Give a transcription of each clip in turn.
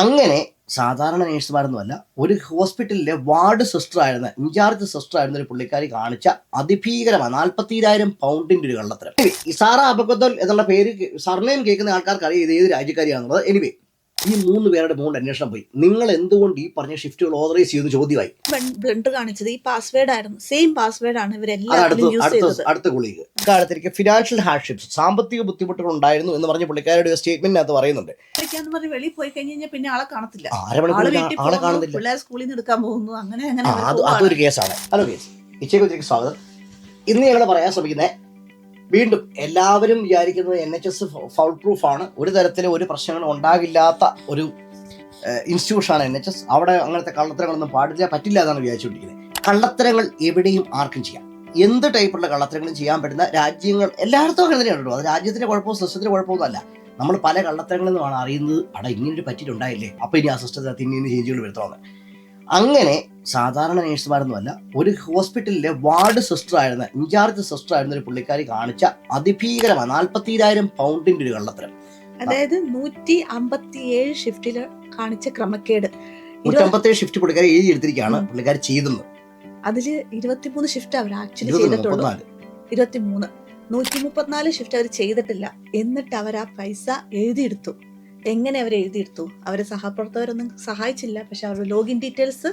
അങ്ങനെ സാധാരണ നേഴ്സുമാരൊന്നുമല്ല ഒരു ഹോസ്പിറ്റലിലെ വാർഡ് സിസ്റ്റർ ആയിരുന്ന ഇൻചാർജ് സിസ്റ്റർ ആയിരുന്ന ഒരു പുള്ളിക്കാരി കാണിച്ച അതിഭീകരമാണ് നാൽപ്പത്തിരായിരം പൗണ്ടിന്റെ ഒരു കള്ളത്തരം. ഇസാറ അബക്കത്തോൽ എന്നുള്ള പേര് സർനെയിം കേൾക്കുന്ന ആൾക്കാർക്ക് അറിയാം ഇത് ഏത് രാജ്യക്കാരിയാണെന്നുള്ളത്. എനിവേ ഈ മൂന്ന് പേരുടെ മുകളിൽ അന്വേഷണം പോയി. നിങ്ങൾ എന്തുകൊണ്ട് ഈ പറഞ്ഞ ഷിഫ്റ്റുകൾ ഓതറൈസ് ചെയ്തു ചോദ്യമായി? ബ്ലണ്ട് കാണിച്ചത് ഈ പാസ്വേഡ് ആയിരുന്നു. സെയിം പാസ്വേഡ് ആണ് ഇവരെല്ലാം അടുത്ത കുളിക്ക് ഇക്കാലത്തിലേക്ക് ഫിനാൻഷ്യൽ ഹാർഡ്ഷിപ്സ് സാമ്പത്തിക ബുദ്ധിമുട്ടുകൾ ഉണ്ടായിരുന്നു എന്ന് പറഞ്ഞ പുള്ളിക്കാരുടെ സ്റ്റേറ്റ്മെന്റിനകത്ത് പറയുന്നുണ്ട്. വെളിയിൽ പോയി കഴിഞ്ഞ് കഴിഞ്ഞാൽ പിന്നെ ആളെ കാണത്തില്ല. ആൾ കാണുന്നില്ല. സ്കൂളിൽ നിന്ന് എടുക്കാൻ പോകുന്നു അങ്ങനെ അങ്ങനെ അത്. അതൊരു കേസാണ് ഹലോ കേസ് ഇച്ചയ്ക്ക് സ്വാഗതം. ഇന്ന് ഞങ്ങൾ പറയാൻ ശ്രമിക്കുന്നത് വീണ്ടും എല്ലാവരും വിചാരിക്കുന്നത് N H S foul proof ആണ്. ഒരു തരത്തിലും ഒരു പ്രശ്നങ്ങളും ഉണ്ടാകില്ലാത്ത ഒരു ഇൻസ്റ്റിറ്റ്യൂഷനാണ് എൻ എച്ച് എസ് അവിടെ അങ്ങനത്തെ കള്ളത്തരങ്ങളൊന്നും പാടില്ല പറ്റില്ല എന്നാണ് വിചാരിച്ചുകൊണ്ടിരിക്കുന്നത്. കള്ളത്തരങ്ങൾ എവിടെയും ആർക്കും ചെയ്യാം. എന്ത് ടൈപ്പുള്ള കള്ളത്തരങ്ങളും ചെയ്യാൻ പറ്റുന്ന രാജ്യങ്ങൾ എല്ലായിടത്തും അങ്ങനെ തന്നെയാണല്ലോ അത് രാജ്യത്തിന്റെ കുഴപ്പമോ സിസ്റ്റത്തിന്റെ കുഴപ്പമൊന്നുമല്ല നമ്മൾ പല കള്ളത്തരങ്ങളിൽ നിന്നുമാണ് അറിയുന്നത്. അവിടെ ഇങ്ങനെ ഒരു പറ്റിയിട്ടുണ്ടായില്ലേ? അപ്പോൾ ഇനി ആ സിസ്റ്റത്തിനകത്ത് ഇനി ചേഞ്ചുകൾ വരുത്തണമെന്ന് അങ്ങനെ സാധാരണ നേഴ്സുമാരൊന്നുമല്ല ഒരു ഹോസ്പിറ്റലിലെ വാർഡ് സിസ്റ്റർ ആയിരുന്ന ഇൻചാർജ് സിസ്റ്റർ ആയിരുന്ന ഒരു പുള്ളിക്കാരി കാണിച്ച അതിഭീകരമായ നാൽപ്പത്തിരായിരം പൗണ്ടിന്റെ ഒരു കള്ളത്തരം. അതായത് നൂറ്റി അമ്പത്തിയേഴ് ഷിഫ്റ്റിൽ കാണിച്ച ക്രമക്കേട്. ഇരുപത് നൂറ്റമ്പത്തേഴ് ഷിഫ്റ്റ് പുള്ളിക്കാരി എഴുതി എടുത്തിരിക്കുകയാണ്. പുള്ളിക്കാരി ചെയ്തെന്ന് അതിൽ ഇരുപത്തിമൂന്ന് ഷിഫ്റ്റ് അവർ ആക്ച്വലി ചെയ്തിട്ടുള്ളൂ. ഇരുപത്തിമൂന്ന്. നൂറ്റി മുപ്പത്തിനാല് ഷിഫ്റ്റ് അവർ ചെയ്തിട്ടില്ല. എന്നിട്ട് അവർ ആ പൈസ എഴുതിയെടുത്തു. എങ്ങനെ അവർ എഴുതിയെടുത്തു? അവരെ സഹപ്രവർത്തകരൊന്നും സഹായിച്ചില്ല. പക്ഷെ അവരുടെ ലോഗിൻ ഡീറ്റെയിൽസ്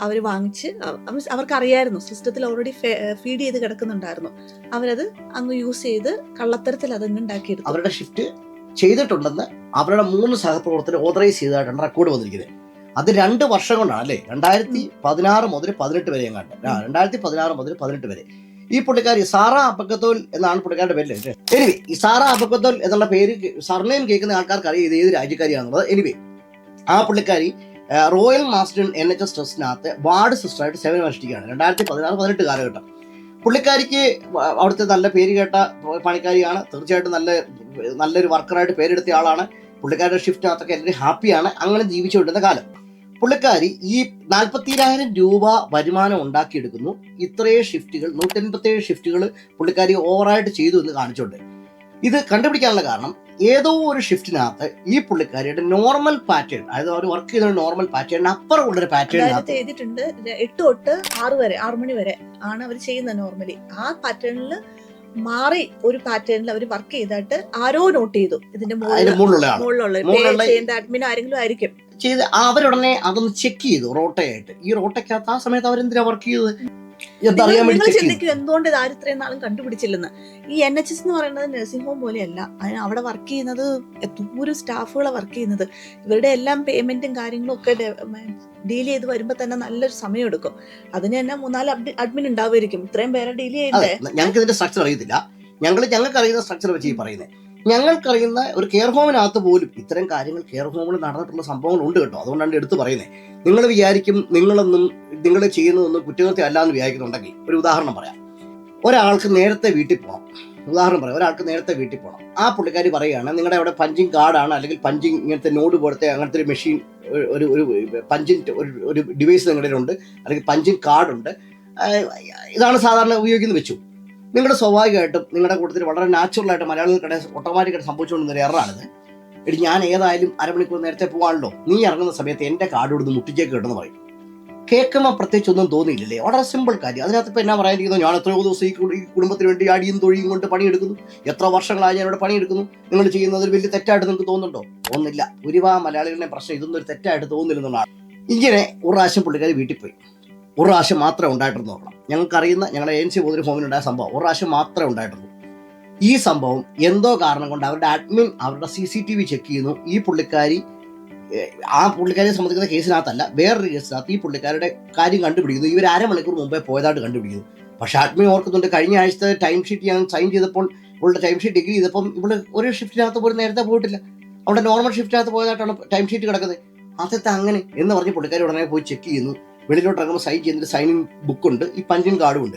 അവർ വാങ്ങിച്ച് അവ- അവർ- അവർക്ക് അറിയായിരുന്നു സിസ്റ്റത്തിൽ ഓൾറെഡി ഫീഡ് ചെയ്ത് കിടക്കുന്നുണ്ടായിരുന്നു. അവരത് അങ്ങ് യൂസ് ചെയ്ത് കള്ളത്തരത്തിൽ അതങ്ങ് ഉണ്ടാക്കിയെടുത്തു അവരുടെ ഷിഫ്റ്റ് ചെയ്തിട്ടുണ്ടെന്ന് അവരുടെ മൂന്ന് സഹപ്രവർത്തകർ ഓതറൈസ് ചെയ്തതായിട്ടാണ് റെക്കോർഡ് വന്നിരിക്കുന്നത്. അത് രണ്ട് വർഷം കൊണ്ടാണ് അല്ലേ? രണ്ടായിരത്തി പതിനാറ് മുതൽ പതിനെട്ട് വരെ എങ്ങാണ്ട്. രണ്ടായിരത്തി പതിനാറ് മുതൽ പതിനെട്ട് വരെ. ഈ പുള്ളിക്കാരി സാറ അബക്കത്തോൽ എന്നാണ് പുള്ളിക്കാരുടെ പേര് എനിവേ ഈ സാറ അബക്കത്തോൽ എന്നുള്ള പേര് സർനെയിം കേൾക്കുന്ന ആൾക്കാർക്ക് അറിയാം ഇത് ഏത് രാജ്യക്കാരിയാണെന്നുള്ളത് എനിവേ ആ പുള്ളിക്കാരി royal master N H S ട്രസ്റ്റിനകത്ത് ward സിസ്റ്ററായിട്ട് സേവനം അനുഷ്ഠിക്കുകയാണ്. രണ്ടായിരത്തി പതിനാറ് പതിനെട്ട് കാലഘട്ടം. പുള്ളിക്കാരിക്ക് അവിടുത്തെ നല്ല പേര് കേട്ട പണിക്കാരിയാണ്. തീർച്ചയായിട്ടും നല്ല നല്ലൊരു വർക്കറായിട്ട് പേരെടുത്ത ആളാണ്. പുള്ളിക്കാരുടെ ഷിഫ്റ്റിനകത്തൊക്കെ എല്ലാവരും ഹാപ്പിയാണ് അങ്ങനെ ജീവിച്ചുകൊണ്ടിരുന്ന കാലം. പുള്ളിക്കാരി ഈ നാൽപ്പത്തിരായിരം രൂപ വരുമാനം ഉണ്ടാക്കിയെടുക്കുന്നു. ഇത്രയും ഷിഫ്റ്റുകൾ നൂറ്റൻപത്തേഴ് ഷിഫ്റ്റുകൾ പുള്ളിക്കാരി ഓവറായിട്ട് ചെയ്തു എന്ന് കാണിച്ചുകൊണ്ട് ഇത് കണ്ടുപിടിക്കാനുള്ള കാരണം ഏതോ ഒരു ഷിഫ്റ്റിനകത്ത് ഈ പുള്ളിക്കാരിയുടെ നോർമൽ പാറ്റേൺ അതായത് അവർ വർക്ക് ചെയ്ത നോർമൽ പാറ്റേൺ അപ്പുറമുള്ളൊരു ഉള്ളൊരു പാറ്റേൺ ചെയ്തിട്ടുണ്ട് എട്ട് തൊട്ട് ആറ് വരെ ആറു മണി വരെ ആണ് അവർ ചെയ്യുന്നത് നോർമലി ആ പാറ്റേണിൽ മാറി ഒരു പാറ്റേണിൽ അവർ വർക്ക് ചെയ്തിട്ട് ആരോ നോട്ട് ചെയ്തു. ഇതിന്റെ മുകളിലുള്ള അഡ്മിനോ മുകളിലുള്ള മുകളിലുള്ള- ചെയ്യേണ്ട അഡ്മിൻ ആരെങ്കിലും ആയിരിക്കും. ചെയ്ത് അവരുടനെ അതൊന്ന് ചെക്ക് ചെയ്തു റോട്ടയായിട്ട്. ഈ റോട്ടയ്ക്കകത്ത് ആ സമയത്ത് അവരെന്തിനാ വർക്ക് ചെയ്തത്? ചിന്തിക്കും എന്തുകൊണ്ട് ഇത് ആരും ഇത്രയും നാളും കണ്ടുപിടിച്ചില്ലെന്ന്. ഈ എൻ എച്ച് എസ് എന്ന് പറയുന്നത് നഴ്സിംഗ് ഹോം പോലെയല്ല. അതിന് അവിടെ വർക്ക് ചെയ്യുന്നത് എന്തോരം സ്റ്റാഫുകളെ വർക്ക് ചെയ്യുന്നത്. ഇവരുടെ എല്ലാം പേയ്മെന്റും കാര്യങ്ങളും ഒക്കെ ഡീൽ ചെയ്ത് വരുമ്പോൾ തന്നെ നല്ലൊരു സമയം എടുക്കും. അതിന് തന്നെ മൂന്നാൽ അഡ്മിൻ ഉണ്ടാവുമായിരിക്കും. ഇത്രയും പേരെ ഡീൽ ചെയ്യണ്ടേ? ഞങ്ങൾക്ക് ഇതിന്റെ സ്ട്രക്ചർ അറിയത്തില്ല. ഞങ്ങൾ ഞങ്ങൾക്ക് അറിയുന്ന സ്ട്രക്ചർ വെച്ച് ഈ പറയുന്നത് ഞങ്ങൾക്കറിയുന്ന ഒരു കെയർ ഹോമിനകത്ത് പോലും ഇത്തരം കാര്യങ്ങൾ കെയർ ഹോമിൽ നടന്നിട്ടുള്ള സംഭവങ്ങൾ ഉണ്ട് കേട്ടോ. അതുകൊണ്ടാണ് എടുത്തു പറയുന്നത് നിങ്ങൾ വിചാരിക്കും നിങ്ങളൊന്നും നിങ്ങൾ ചെയ്യുന്നതൊന്നും കുറ്റകൃത്യം അല്ല എന്ന് വിചാരിക്കുന്നുണ്ടെങ്കിൽ ഒരു ഉദാഹരണം പറയാം. ഒരാൾക്ക് നേരത്തെ വീട്ടിൽ പോകണം ഉദാഹരണം പറയാം. ഒരാൾക്ക് നേരത്തെ വീട്ടിൽ പോകണം ആ പുള്ളിക്കാരി പറയുകയാണ് നിങ്ങളുടെ അവിടെ പഞ്ചിങ് കാർഡാണ് അല്ലെങ്കിൽ പഞ്ചിങ് ഇങ്ങനത്തെ നോഡ് പോലത്തെ അങ്ങനത്തെ ഒരു മെഷീൻ ഒരു ഒരു പഞ്ചിങ് ഒരു ഒരു ഡിവൈസ് നിങ്ങളുടെ ഉണ്ട് അല്ലെങ്കിൽ പഞ്ചിങ് കാർഡുണ്ട് ഇതാണ് സാധാരണ ഉപയോഗിക്കുന്നത് വെച്ചു. നിങ്ങളുടെ സ്വാഭാവികമായിട്ടും നിങ്ങളുടെ കൂട്ടത്തിൽ വളരെ നാച്ചുറലായിട്ട് മലയാളികൾക്കിടെ ഓട്ടോമാറ്റിക്കായിട്ട് സംഭവിച്ചുകൊണ്ടിരുന്ന ഒരു എററാണിത് എടി ഞാൻ ഏതായാലും അരമണിക്കൂർ നേരത്തെ പോകാണല്ലോ നീ ഇറങ്ങുന്ന സമയത്ത് എന്റെ കാർഡ് കൊടുത്ത് മുട്ടിക്കേ കിട്ടുമെന്ന് പറയും. കേൾക്കുമ്പോൾ പ്രത്യേകിച്ച് ഒന്നും തോന്നിയില്ലല്ലേ? വളരെ സിമ്പിൾ കാര്യം. അതിനകത്ത് ഇപ്പം എന്നാ പറയാനിരിക്കുന്നു? ഞാൻ എത്രയോ ദിവസം ഈ കുടു- കുടുംബത്തിന് വേണ്ടി അടിയും തൊഴിയും കൊണ്ട് പണിയെടുക്കുന്നു. എത്ര വർഷങ്ങളായി ഞാനിവിടെ പണിയെടുക്കുന്നു. നിങ്ങൾ ചെയ്യുന്നത് വലിയ തെറ്റായിട്ട് നിങ്ങൾക്ക് തോന്നുന്നുണ്ടോ? തോന്നില്ല ഒരുപാട് മലയാളികളുടെ പ്രശ്നം ഇതൊന്നും ഒരു തെറ്റായിട്ട് തോന്നുന്നില്ലെന്നുള്ളതാണ് ഇങ്ങനെ ഒരു പ്രാവശ്യം പുള്ളിക്കാർ വീട്ടിൽ പോയി. ഒരു പ്രാവശ്യം മാത്രമേ ഉണ്ടായിട്ടുള്ളൂ ഞങ്ങൾക്കറിയുന്ന ഞങ്ങളുടെ ഏജൻസി പോലൊരു ഫോമിലുണ്ടായ സംഭവം. ഒരു പ്രാവശ്യം മാത്രമേ ഉണ്ടായിട്ടുള്ളൂ. ഈ സംഭവം എന്തോ കാരണം കൊണ്ട് അവരുടെ അഡ്മിൻ അവരുടെ C C T V check ചെയ്യുന്നു. ഈ പുള്ളിക്കാരി ആ പുള്ളിക്കാരിയെ സംബന്ധിക്കുന്ന കേസിനകത്തല്ല വേറൊരു കേസിനകത്ത് ഈ പുള്ളിക്കാരുടെ കാര്യം കണ്ടുപിടിക്കുന്നു. ഇവർ അരമണിക്കൂർ മുമ്പേ പോയതായിട്ട് കണ്ടുപിടിക്കുന്നു. പക്ഷെ അഡ്മിൻ ഓർക്കുന്നുണ്ട് കഴിഞ്ഞ ആഴ്ചത്തെ ടൈം ഷീറ്റ് ഞാൻ സൈൻ ചെയ്തപ്പോൾ ഇവളുടെ ടൈം ഷീറ്റ് ഡിഗ്രി ചെയ്തപ്പം ഇവൾ ഒരു ഷിഫ്റ്റിനകത്ത് പോലും നേരത്തെ പോയിട്ടില്ല. അവിടെ നോർമൽ ഷിഫ്റ്റിനകത്ത് പോയതായിട്ടാണ് ടൈം ഷീറ്റ് കിടക്കുന്നത്. അതത്തെ അങ്ങനെ എന്ന് പറഞ്ഞ് പുള്ളിക്കാരി ഉടനെ പോയി ചെക്ക് ചെയ്യുന്നു. വെളിയിലോട്ട് ഇറങ്ങുമ്പോൾ സൈൻ ചെയ്യുന്നൊരു ഇൻ ബുക്കുണ്ട് ഈ പഞ്ചിൻ കാർഡും ഉണ്ട്.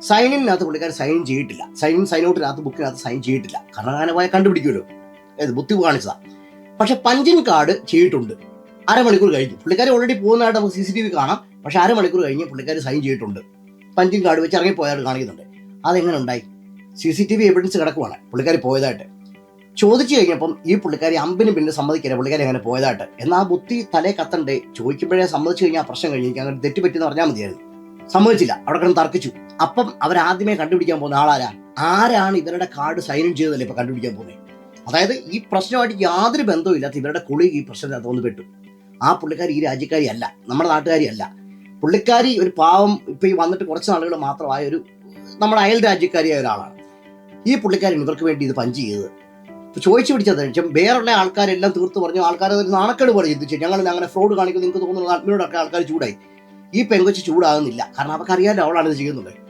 സൈൻ സൈനിനകത്ത് പുള്ളിക്കാരൻ സൈൻ ചെയ്തിട്ടില്ല. സൈൻ സൈൻ ഔട്ടിനകത്ത് ബുക്കിനകത്ത് സൈൻ ചെയ്തിട്ടില്ല. കാരണം കണ്ടുപിടിക്കുമല്ലോ. ഏത് ബുദ്ധി കാണിച്ചതാ. പക്ഷെ പഞ്ചിൻ കാർഡ് ചെയ്തിട്ടുണ്ട്. അരമണിക്കൂർ കഴിഞ്ഞു. പുള്ളിക്കാർ ഓൾറെഡി പോകുന്നതായിട്ട് നമുക്ക് സി സി ടി വി കാണാം. പക്ഷെ അരമണിക്കൂർ കഴിഞ്ഞ് പുള്ളിക്കാർ സൈൻ ചെയ്തിട്ടുണ്ട്. പഞ്ചിൻ കാർഡ് വെച്ച് ഇറങ്ങി പോയാൽ കാണിക്കുന്നുണ്ട്. അതെങ്ങനെ ഉണ്ടായി? C C T V evidence കിടക്കുവാണ്. പുള്ളിക്കാർ പോയതായിട്ട്. ചോദിച്ചു കഴിഞ്ഞപ്പം ഈ പുള്ളിക്കാരി അമ്പിന് പിന്നെ സമ്മതിക്കില്ല. പുള്ളിക്കാരി അങ്ങനെ പോയതായിട്ട് എന്നാൽ ആ ബുദ്ധി തലേ കത്തണ്ടേ? ചോദിക്കുമ്പോഴേ സമ്മതിച്ചു കഴിഞ്ഞാൽ പ്രശ്നം കഴിഞ്ഞിരിക്കും അങ്ങനെ തെറ്റുപറ്റിയെന്ന് പറഞ്ഞാൽ മതിയായിരുന്നു. സമ്മതിച്ചില്ല. അവിടെ കിടന്ന് തർക്കിച്ചു. അപ്പം അവരാദ്യമേ കണ്ടുപിടിക്കാൻ പോകുന്ന ആളാരാ? ആരാണ് ഇവരുടെ കാർഡ് സൈൻ ഇൻ ചെയ്തതല്ലേ ഇപ്പൊ കണ്ടുപിടിക്കാൻ പോകുന്നത് അതായത് ഈ പ്രശ്നമായിട്ട് യാതൊരു ബന്ധവും ഇല്ലാത്ത ഇവരുടെ കുളി ഈ പ്രശ്നത്തിനകത്ത് വന്ന് പെട്ടു. ആ പുള്ളിക്കാരി ഈ രാജ്യക്കാരി അല്ല. നമ്മുടെ നാട്ടുകാരി അല്ല. പുള്ളിക്കാരി ഒരു പാവം ഇപ്പൊ ഈ വന്നിട്ട് കുറച്ച് നാളുകൾ മാത്രമായ ഒരു നമ്മുടെ അയൽ രാജ്യക്കാരിയായ ഒരാളാണ്. ഈ പുള്ളിക്കാരി ഇവർക്ക് വേണ്ടി ഇത് പഞ്ച് ചെയ്തത്. ചോദിച്ചു പിടിച്ചത് വെച്ചാൽ വേറുള്ള ആൾക്കാരെല്ലാം തീർത്ത് പറഞ്ഞു ആൾക്കാർ ഒരു നാണക്കേട് പോലെ ചിന്തിച്ചു. ഞങ്ങൾ അങ്ങനെ ഫ്രോഡ് കാണിക്കും നിങ്ങൾക്ക് തോന്നുന്നു ആത്മീയോടൊക്കെ ആൾക്കാർ ചൂടായി. ഈ പെങ്കൊച്ച് ചൂടാകുന്നില്ല. കാരണം അവർക്കറിയാമല്ലോ അവളാണ് ഇത് ചെയ്യുന്നത്.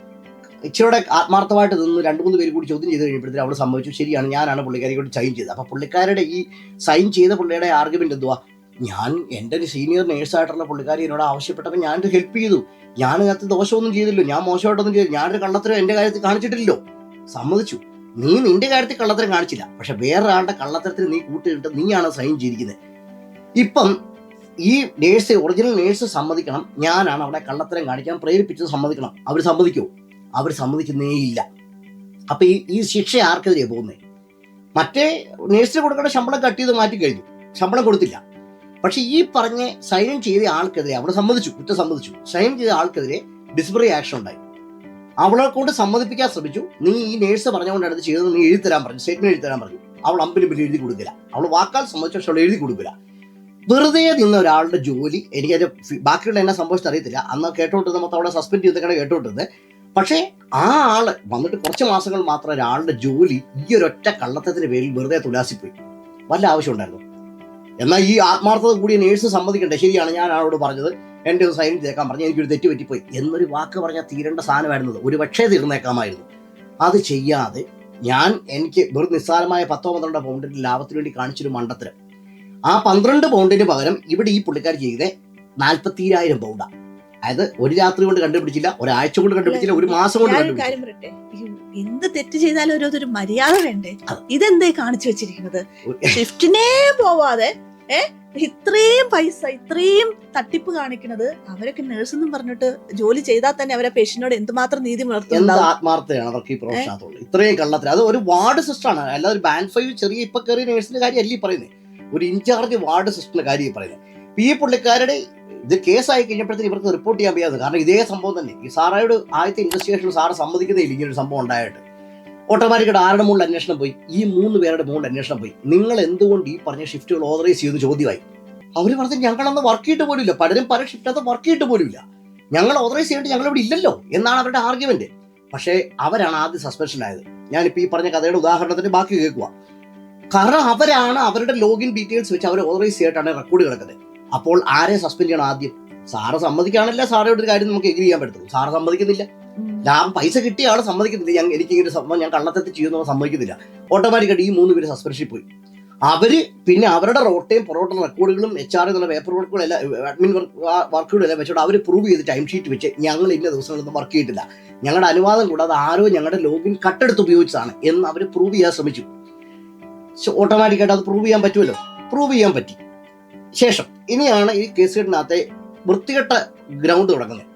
ഇച്ചിരിയുടെ ആത്മാർത്ഥമായിട്ട് നിന്ന് രണ്ട് മൂന്ന് പേര് കൂടി ചോദ്യം ചെയ്ത് കഴിഞ്ഞപ്പോഴത്തേക്കും അവിടെ സംഭവിച്ചു ശരിയാണ് ഞാനാണ് പുള്ളിക്കാരി കൂടി സൈൻ ചെയ്തത്. അപ്പോൾ പുള്ളിക്കാരുടെ ഈ സൈൻ ചെയ്ത പുള്ളിയുടെ ആർഗ്യുമെന്റ് എന്തുവാ? ഞാൻ എന്റെ ഒരു സീനിയർ നേഴ്സായിട്ടുള്ള പുള്ളിക്കാരി എന്നോട് ആവശ്യപ്പെട്ടപ്പോൾ ഞാൻ ഹെൽപ്പ് ചെയ്തു. ഞാൻ അതിനകത്ത് ദോഷമൊന്നും ചെയ്തില്ലോ ഞാൻ മോശമായിട്ടൊന്നും ചെയ്തു ഞാനൊരു കള്ളത്തരം എന്റെ കാര്യത്തിൽ കാണിച്ചിട്ടില്ലല്ലോ. സമ്മതിച്ചു. നീ നിന്റെ കാര്യത്തിൽ കള്ളത്തരം കാണിച്ചില്ല. പക്ഷെ വേറൊരാളുടെ കള്ളത്തരത്തിന് നീ കൂട്ടിട്ട് നീയാണ് സൈൻ ചെയ്തിരിക്കുന്നത്. ഇപ്പം ഈ നേഴ്സ് ഒറിജിനൽ നേഴ്സ് സമ്മതിക്കണം. ഞാനാണ് അവിടെ കള്ളത്തരം കാണിക്കാൻ പ്രേരിപ്പിച്ചത് സമ്മതിക്കണം. അവർ സമ്മതിക്കോ? അവർ സമ്മതിക്കുന്നേ ഇല്ല അപ്പൊ ഈ ഈ ശിക്ഷ ആർക്കെതിരെ പോകുന്നത് മറ്റേ നേഴ്സിന് കൊടുക്കേണ്ട ശമ്പളം കട്ട് ചെയ്ത് മാറ്റി കഴിഞ്ഞു. ശമ്പളം കൊടുത്തില്ല. പക്ഷെ ഈ പറഞ്ഞ സൈൻ ചെയ്ത ആൾക്കെതിരെ അവിടെ സമ്മതിച്ചു കുറ്റം സമ്മതിച്ചു. സൈൻ ചെയ്ത ആൾക്കെതിരെ ഡിസ്പ്ലേ ആക്ഷൻ ഉണ്ടായി. അവളെ കൊണ്ട് സമ്മതിപ്പിക്കാൻ ശ്രമിച്ചു. നീ ഈ നേഴ്സ് പറഞ്ഞുകൊണ്ടാണ് ഇത് ചെയ്തത് നീ എഴുതി തരാൻ പറഞ്ഞു സ്റ്റേറ്റ്മെന്റ് എഴുതി തരാൻ പറഞ്ഞു. അവൾ അമ്പിലും പിന്നെ എഴുതി കൊടുക്കില്ല. അവൾ വാക്കാൽ സമ്മതിച്ചു പക്ഷെ അവൾ എഴുതി കൊടുക്കില്ല. വെറുതെ നിന്ന ഒരാളുടെ ജോലി എനിക്ക് അതിന്റെ ബാക്കിയുള്ള എന്നെ സംഭവിച്ചത് അറിയത്തില്ല. അന്ന് കേട്ടോണ്ടിരുന്ന മൊത്തം അവളെ സസ്പെൻഡ് ചെയ്തൊക്കെയാണ് കേട്ടോണ്ടിരുന്നത്. പക്ഷേ ആ ആൾ വന്നിട്ട് കുറച്ച് മാസങ്ങൾ മാത്രം ഒരാളുടെ ജോലി ഈ ഒരൊറ്റ കള്ളത്തത്തിന്റെ പേരിൽ വെറുതെ തുലാസിപ്പോയി. വല്ല ആവശ്യമുണ്ടായിരുന്നു എന്നാൽ ഈ ആത്മാർത്ഥത കൂടിയ നേഴ്സ് സമ്മതിക്കണ്ടേ? ശരിയാണ് ഞാൻ ആളോട് പറഞ്ഞത്. എന്റെ ഒരു സൈൻ ചെയ്തേക്കാൻ പറഞ്ഞു. എനിക്കൊരു തെറ്റ് പറ്റിപ്പോയി. എന്നൊരു വാക്ക് പറഞ്ഞാൽ തീരേണ്ട സാധനമായിരുന്നത് ഒരു പക്ഷേ തീർന്നേക്കാമായിരുന്നു. അത് ചെയ്യാതെ ഞാൻ എനിക്ക് വെറും നിസ്സാരമായ പത്തോ പന്ത്രണ്ടോ പൗണ്ടിന്റെ ലാഭത്തിന് വേണ്ടി കാണിച്ചൊരു മണ്ടത്തരം. ആ പന്ത്രണ്ട് പൗണ്ടിന് പകരം ഇവിടെ ഈ പുള്ളിക്കാർ ചെയ്തത് നാൽപ്പത്തിരായിരം പൗണ്ടാണ് അതായത് ഒരു രാത്രി കൊണ്ട് കണ്ടുപിടിച്ചില്ല ഒരാഴ്ച കൊണ്ട് കണ്ടുപിടിച്ചില്ല ഒരു മാസം കൊണ്ട് കണ്ടുപിടിച്ചില്ല. എന്ത് തെറ്റ് ചെയ്താലും ഒരു ഒരു മര്യാദ വേണ്ടേ? ഇതെന്തേ കാണിച്ചു വെച്ചിരിക്കുന്നത്? ഷിഫ്റ്റിനേ പോവാതെ ഏ? ഇത്രയും പൈസ ഇത്രയും തട്ടിപ്പ് കാണിക്കുന്നത് അവരൊക്കെ നഴ്സ് എന്നും പറഞ്ഞിട്ട് ജോലി ചെയ്താൽ തന്നെ അവരെ പേഷ്യന്റിനോട് എന്തുമാത്രം നീതി ആത്മാർത്ഥതയാണ് അവർക്ക് ഈ പ്രൊഫഷനകത്തുള്ളത് ഇത്രയും കള്ളത്തിൽ അത് ഒരു വാർഡ് സിസ്റ്റമാണ് അല്ലാതെ ഒരു ബാൻഡ് ഫൈവ് ചെറിയ ഇപ്പൊ കയറിയ നേഴ്സിന്റെ കാര്യം അല്ലേ പറയുന്നത് ഒരു ഇൻചാർജ് വാർഡ് സിസ്റ്റിന്റെ കാര്യം പറയുന്നത് ഈ പുള്ളിക്കാരുടെ ഇത് കേസായി കഴിഞ്ഞപ്പോഴത്തേക്ക് ഇവർക്ക് റിപ്പോർട്ട് ചെയ്യാൻ വയ്യാതെ. കാരണം ഇതേ സംഭവം തന്നെ. ഈ സാറയോട് ആദ്യത്തെ ഇൻവെസ്റ്റിഗേഷൻ സാറ് സമ്മതിക്കുന്നതില്ല ഇങ്ങനെ ഒരു സംഭവം ഉണ്ടായിട്ട്. ഓട്ടോമാറ്റിക്കായിട്ട് ആരുടെ മുകളിൽ അന്വേഷണം പോയി? ഈ മൂന്ന് പേരുടെ മുകളിൽ അന്വേഷണം പോയി. നിങ്ങൾ എന്തുകൊണ്ട് ഈ പറഞ്ഞ ഷിഫ്റ്റുകൾ ഓതറൈസ് ചെയ്ത് ചോദ്യമായി? അവർ പറഞ്ഞത് ഞങ്ങളന്ന് വർക്ക് ചെയ്തിട്ട് പോലും ഇല്ല പലരും പല ഷിഫ്റ്റകത്ത് വർക്ക് ചെയ്തിട്ട് പോലും ഇല്ല ഞങ്ങൾ ഓതറൈസ് ചെയ്തിട്ട് ഞങ്ങൾ ഇവിടെ ഇല്ലല്ലോ എന്നാണ് അവരുടെ ആർഗ്യുമെന്റ് പക്ഷേ അവരാണ് ആദ്യം സസ്പെൻഷൻ ആയത്. ഞാനിപ്പോൾ ഈ പറഞ്ഞ കഥയുടെ ഉദാഹരണത്തിന് ബാക്കി കേൾക്കുക. കാരണം അവരാണ് അവരുടെ ലോഗിൻ ഡീറ്റെയിൽസ് വെച്ച് അവർ ഓതറൈസ് ചെയ്തിട്ടാണ് റെക്കോർഡ് കിടക്കുന്നത് അപ്പോൾ ആരെ സസ്പെൻഡ് ചെയ്യണം ആദ്യം? സാറ് സമ്മതിക്കാണല്ലോ സാറോട് ഒരു കാര്യം നമുക്ക് എഗ്രി ചെയ്യാൻ പറ്റത്തുള്ളൂ. സാറ് സമ്മതിക്കുന്നില്ല. ലാഭം പൈസ കിട്ടിയ ആളെ സമ്മതിക്കുന്നില്ല ഞാൻ എനിക്ക് ഇങ്ങനെ സംഭവം ഞാൻ കള്ളത്തെത്തി ചെയ്യുന്ന സമ്മതിക്കുന്നില്ല ഓട്ടോമാറ്റിക്കായിട്ട് ഈ മൂന്ന് പേര് സസ്പെൻഷനിൽ പോയി. അവർ പിന്നെ അവരുടെ റോട്ടയും പൊറോട്ട റെക്കോർഡുകളും എച്ച് ആർ എന്നുള്ള പേപ്പർ വർക്കുകളും എല്ലാം അഡ്മിൻ വർക്കുകളും എല്ലാം വെച്ചോണ്ട് അവർ പ്രൂവ് ചെയ്ത് ടൈം ഷീറ്റ് വെച്ച് ഞങ്ങൾ ഇന്ന ദിവസങ്ങളൊന്നും വർക്ക് ചെയ്തിട്ടില്ല. ഞങ്ങളുടെ അനുവാദം കൂടാതെ ആരോ ഞങ്ങളുടെ ലോഗിൻ കട്ടെടുത്ത് ഉപയോഗിച്ചതാണ് എന്ന് അവർ പ്രൂവ് ചെയ്യാൻ ശ്രമിച്ചു. ഓട്ടോമാറ്റിക്കായിട്ട് അത് പ്രൂവ് ചെയ്യാൻ പറ്റുമല്ലോ? പ്രൂവ് ചെയ്യാൻ പറ്റി. ശേഷം ഇനിയാണ് ഈ കേസ് കേസുകെട്ടിനകത്തെ വൃത്തികെട്ട ഗ്രൗണ്ട് തുടങ്ങുന്നത്.